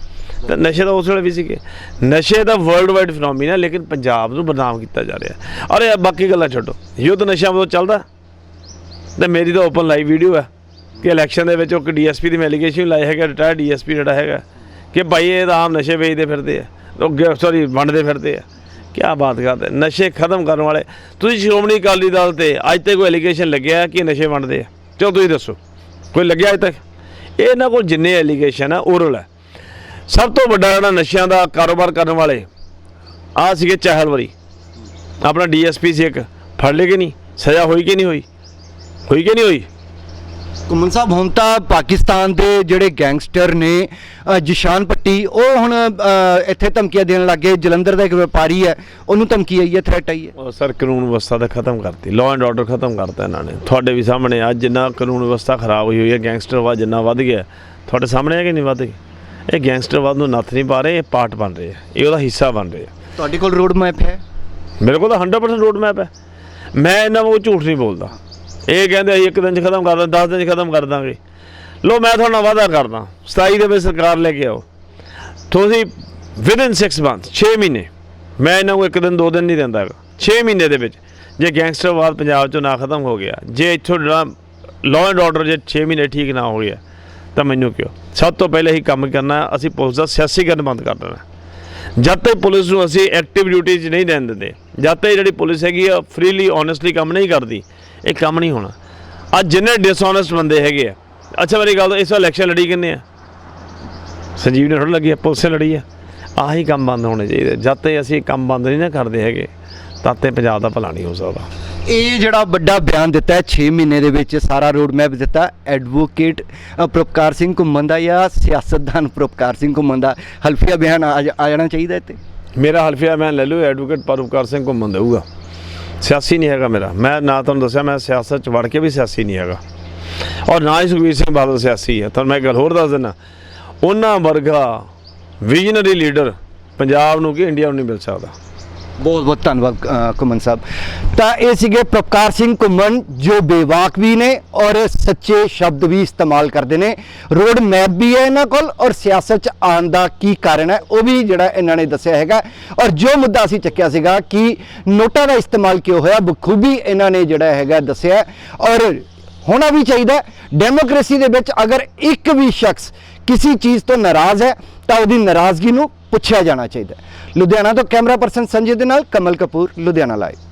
ਤਾਂ ਨਸ਼ੇ ਤਾਂ ਉਸ ਵੇਲੇ ਵੀ ਸੀਗੇ। ਨਸ਼ੇ ਦਾ ਵਰਲਡ ਵਾਈਡ ਫੀਨੋਮੀਨਾ ਹੈ, ਲੇਕਿਨ ਪੰਜਾਬ ਨੂੰ ਬਦਨਾਮ ਕੀਤਾ ਜਾ ਰਿਹਾ ਔਰ ਇਹ ਬਾਕੀ ਗੱਲਾਂ ਛੱਡੋ। ਯੁੱਧ ਨਸ਼ਿਆਂ ਵੱਲੋਂ ਚੱਲਦਾ। ਤੇ ਮੇਰੀ ਤਾਂ ਓਪਨ ਲਾਈਵ ਵੀਡੀਓ ਹੈ ਕਿ ਇਲੈਕਸ਼ਨ ਦੇ ਵਿੱਚ ਉਹ ਡੀਐਸਪੀ ਦੀ ਐਲੀਗੇਸ਼ਨ ਲਾਈ ਹੈਗਾ ਰਿਟਾਇਰਡ ਡੀਐਸਪੀ ਜਿਹੜਾ ਹੈਗਾ, ਕਿ ਭਾਈ ਇਹ ਤਾਂ ਆਮ ਨਸ਼ੇ ਵੇਚਦੇ ਫਿਰਦੇ ਆ। ਉਹ ਸੌਰੀ ਵੰਡਦੇ ਫਿਰਦੇ ਆ। ਕੀ ਬਾਤ ਕਰਦੇ ਨਸ਼ੇ ਖਤਮ ਕਰਨ ਵਾਲੇ। ਤੁਸੀਂ ਸ਼੍ਰੋਮਣੀ ਅਕਾਲੀ ਦਲ ਤੇ ਅੱਜ ਤੱਕ ਕੋਈ ਐਲੀਗੇਸ਼ਨ ਲੱਗਿਆ ਕਿ ਇਹ ਨਸ਼ੇ ਵੰਡਦੇ ਆ? ਚਲੋ ਤੁਸੀਂ ਦੱਸੋ। ਕੋਈ ਲੱਗਿਆ ਅੱਜ ਤੱਕ? ਇਹਨਾਂ ਕੋਲ ਜਿੰਨੇ ਐਲੀਗੇਸ਼ਨ ਆ ਓਰਲ ਹੈ। ਸਭ ਤੋਂ ਵੱਡਾ ਜਿਹੜਾ ਨਸ਼ਿਆਂ ਦਾ ਕਾਰੋਬਾਰ ਕਰਨ ਵਾਲੇ ਆ ਸੀਗੇ ਚਾਹਲਵਰੀ। ਆਪਣਾ ਡੀਐਸਪੀ ਸੀ ਇੱਕ ਫੜ ਲਏ ਕਿ ਨਹੀਂ? ਸਜ਼ਾ ਹੋਈ ਕਿ ਨਹੀਂ ਹੋਈ? ਹੋਈ ਕਿ ਨਹੀਂ ਹੋਈ? ਕੁਮਨ ਸਾਹਿਬ ਹੁਣ ਤਾਂ ਪਾਕਿਸਤਾਨ ਦੇ ਜਿਹੜੇ ਗੈਂਗਸਟਰ ਨੇ ਜਿਸ਼ਾਨ ਪੱਟੀ ਉਹ ਹੁਣ ਇੱਥੇ ਧਮਕੀਆਂ ਦੇਣ ਲੱਗੇ। ਜਲੰਧਰ ਦਾ ਇੱਕ ਵਪਾਰੀ ਹੈ ਉਹਨੂੰ ਧਮਕੀ ਆਈ ਹੈ ਥ੍ਰੈਟ ਆਈ ਹੈ। ਉਹ ਸਰ ਕਾਨੂੰਨ ਵਿਵਸਥਾ ਤਾਂ ਖਤਮ ਕਰਤੀ। ਲਾਅ ਐਂਡ ਆਰਡਰ ਖਤਮ ਕਰਤਾ ਇਹਨਾਂ ਨੇ। ਤੁਹਾਡੇ ਵੀ ਸਾਹਮਣੇ ਅੱਜ ਜਿੰਨਾ ਕਾਨੂੰਨ ਵਿਵਸਥਾ ਖਰਾਬ ਹੋਈ ਹੋਈ ਹੈ ਗੈਂਗਸਟਰਵਾਦ ਜਿੰਨਾ ਵੱਧ ਗਿਆ ਤੁਹਾਡੇ ਸਾਹਮਣੇ ਹੈ ਕਿ ਨਹੀਂ ਵੱਧ ਗਿਆ ਇਹ ਗੈਂਗਸਟਰਵਾਦ ਨੂੰ ਨੱਥ ਨਹੀਂ ਪਾ ਰਹੇ ਇਹ ਪਾਰਟ ਬਣ ਰਹੇ ਆ। ਇਹ ਉਹਦਾ ਹਿੱਸਾ ਬਣ ਰਹੇ ਆ। ਤੁਹਾਡੇ ਕੋਲ ਰੋਡ ਮੈਪ ਹੈ? ਮੇਰੇ ਕੋਲ ਤਾਂ 100% ਰੋਡ ਮੈਪ ਹੈ। ਮੈਂ ਇਹਨਾਂ ਨੂੰ ਝੂਠ ਨਹੀਂ ਬੋਲਦਾ। ਇਹ ਕਹਿੰਦੇ ਅਸੀਂ ਇੱਕ ਦਿਨ ਚ ਖਤਮ ਕਰ ਦਾਂ 10 ਦਿਨ ਚ ਖਤਮ ਕਰ ਦਾਂਗੇ। ਲੋ ਮੈਂ ਤੁਹਾਡਾ ਵਾਅਦਾ ਕਰਦਾ 27 ਦੇ ਵਿੱਚ ਸਰਕਾਰ ਲੈ ਕੇ ਆਓ। ਤੁਸੀਂ ਵਿਦਨ 6 ਮੰਥ 6 ਮਹੀਨੇ ਮੈਂ ਇਹਨਾਂ ਨੂੰ ਇੱਕ ਦਿਨ ਦੋ ਦਿਨ ਨਹੀਂ ਦਿੰਦਾ ਹੈਗਾ। 6 ਮਹੀਨੇ ਦੇ ਵਿੱਚ ਜੇ ਗੈਂਗਸਟਰਵਾਦ ਪੰਜਾਬ ਚੋਂ ਨਾ ਖਤਮ ਹੋ ਗਿਆ ਜੇ ਇੱਥੋਂ ਜਿਹੜਾ ਲਾਅ ਐਂਡ ਆਰਡਰ ਜੇ 6 ਮਹੀਨੇ ਠੀਕ ਨਾ ਹੋ ਗਿਆ ਤਾਂ ਮੈਨੂੰ ਕਿਉਂ? ਸਭ ਤੋਂ ਪਹਿਲੇ ਹੀ ਕੰਮ ਕਰਨਾ, ਅਸੀਂ ਪੁਲਿਸ ਦਾ ਸਿਆਸੀਕਰਨ ਬੰਦ ਕਰ ਦੇਣਾ। ਜਦ ਤੱਕ ਪੁਲਿਸ ਨੂੰ ਅਸੀਂ ਐਕਟਿਵ ਡਿਊਟੀ 'ਚ ਨਹੀਂ ਦੇਣ ਦਿੰਦੇ, ਜਦ ਤੱਕ ਜਿਹੜੀ ਪੁਲਿਸ ਹੈਗੀ ਆ ਫ੍ਰੀਲੀ ਓਨੈਸਟਲੀ ਕੰਮ ਨਹੀਂ ਕਰਦੀ, ਇਹ ਕੰਮ ਨਹੀਂ ਹੋਣਾ। ਅੱਜ ਜਿੰਨੇ ਡਿਸਓਨੈਸਟ ਬੰਦੇ ਹੈਗੇ ਆ, ਅੱਛਾ ਮੇਰੀ ਗੱਲ, ਇਸ ਵਾਰ ਇਲੈਕਸ਼ਨ ਲੜੀ ਕਿੰਨੇ ਆ? ਸੰਜੀਵ ਨੇ ਥੋੜਾ ਲੱਗੀ ਆ, ਪੁਲਿਸ ਲੜੀ ਆ। ਆਹੀ ਕੰਮ ਬੰਦ ਹੋਣੇ ਚਾਹੀਦੇ ਜਦ ਤੱਕ ਅਸੀਂ ਕੰਮ ਬੰਦ ਨਹੀਂ ਨਾ ਕਰਦੇ ਹੈਗੇ ਤਦ ਤੱਕ ਪੰਜਾਬ ਦਾ ਭਲਾ ਨਹੀਂ ਹੋ ਸਕਦਾ। ਇਹ ਜਿਹੜਾ ਵੱਡਾ ਬਿਆਨ ਦਿੱਤਾ ਹੈ 6 ਮਹੀਨੇ ਦੇ ਵਿੱਚ ਸਾਰਾ ਰੋਡ ਮੈਪ ਦਿੱਤਾ ਐਡਵੋਕੇਟ ਅ, ਪ੍ਰਭਕਾਰ ਸਿੰਘ ਘੁੰਮਣ ਦਾ ਜਾਂ ਸਿਆਸਤਦਾਨ ਪ੍ਰਭਕਾਰ ਸਿੰਘ ਘੁੰਮਣ ਦਾ ਹਲਫੀਆ ਬਿਆਨ ਆ ਜਾ- ਆ ਜਾਣਾ ਚਾਹੀਦਾ ਇੱਥੇ? ਮੇਰਾ ਹਲਫੀਆ ਮੈਂ ਲੈ ਲੂ ਐਡਵੋਕੇਟ ਪਰਉਪਕਾਰ ਸਿੰਘ ਘੁੰਮਣ ਦੇਊਗਾ। ਸਿਆਸੀ ਨਹੀਂ ਹੈਗਾ ਮੇਰਾ। ਮੈਂ ਨਾ ਤੁਹਾਨੂੰ ਦੱਸਿਆ ਮੈਂ ਸਿਆਸਤ ਚ ਵੜ ਕੇ ਵੀ ਸਿਆਸੀ ਨਹੀਂ ਹੈਗਾ। ਔਰ ਨਾ ਹੀ ਸੁਖਬੀਰ ਸਿੰਘ ਬਾਦਲ ਸਿਆਸੀ ਹੈ। ਤੁਹਾਨੂੰ ਮੈਂ ਇੱਕ ਗੱਲ ਹੋਰ ਦੱਸ ਦਿੰਦਾ ਉਹਨਾਂ ਵਰਗਾ ਵਿਜ਼ਨਰੀ ਲੀਡਰ ਪੰਜਾਬ ਨੂੰ ਕਿ ਇੰਡੀਆ ਨੂੰ ਨਹੀਂ ਮਿਲ ਸਕਦਾ। ਬਹੁਤ ਬਹੁਤ ਧੰਨਵਾਦ ਅ, ਘੁੰਮਣ ਸਾਹਿਬ। ਤਾਂ ਇਹ ਸੀਗੇ ਪ੍ਰਭਕਾਰ ਸਿੰਘ ਘੁੰਮਣ ਜੋ ਬੇਵਾਕ ਵੀ ਨੇ ਔਰ ਸੱਚੇ ਸ਼ਬਦ ਵੀ ਇਸਤੇਮਾਲ ਕਰਦੇ ਨੇ। ਰੋਡ ਮੈਪ ਵੀ ਹੈ ਇਹਨਾਂ ਕੋਲ ਔਰ ਸਿਆਸਤ ਚ ਆਉਣ ਦਾ ਕੀ ਕਾਰਨ ਹੈ ਉਹ ਵੀ ਜਿਹੜਾ ਇਹਨਾਂ ਨੇ ਦੱਸਿਆ ਹੈਗਾ। ਔਰ ਜੋ ਮੁੱਦਾ ਅਸੀਂ ਚੱਕਿਆ ਸੀਗਾ ਕਿ ਨੋਟਾਂ ਦਾ ਇਸਤੇਮਾਲ ਕਿਉਂ ਹੋਇਆ ਬਖੂਬੀ ਇਹਨਾਂ ਨੇ ਜਿਹੜਾ ਹੈਗਾ ਦੱਸਿਆ। ਔਰ ਹੋਣਾ ਵੀ ਚਾਹੀਦਾ ਡੈਮੋਕ੍ਰੇਸੀ ਦੇ ਵਿੱਚ ਅਗਰ ਇੱਕ ਵੀ ਸ਼ਖਸ ਕਿਸੇ ਚੀਜ਼ ਤੋਂ ਨਾਰਾਜ਼ ਹੈ ਤਾਂ ਉਹਦੀ ਨਾਰਾਜ਼ਗੀ ਨੂੰ ਪੁੱਛਿਆ ਜਾਣਾ ਚਾਹੀਦਾ ਲੁਧਿਆਣਾ ਤੋਂ ਕੈਮਰਾ ਪਰਸਨ ਸੰਜੇ ਦੇ ਨਾਲ ਕਮਲ ਕਪੂਰ ਲੁਧਿਆਣਾ ਲਾਈਵ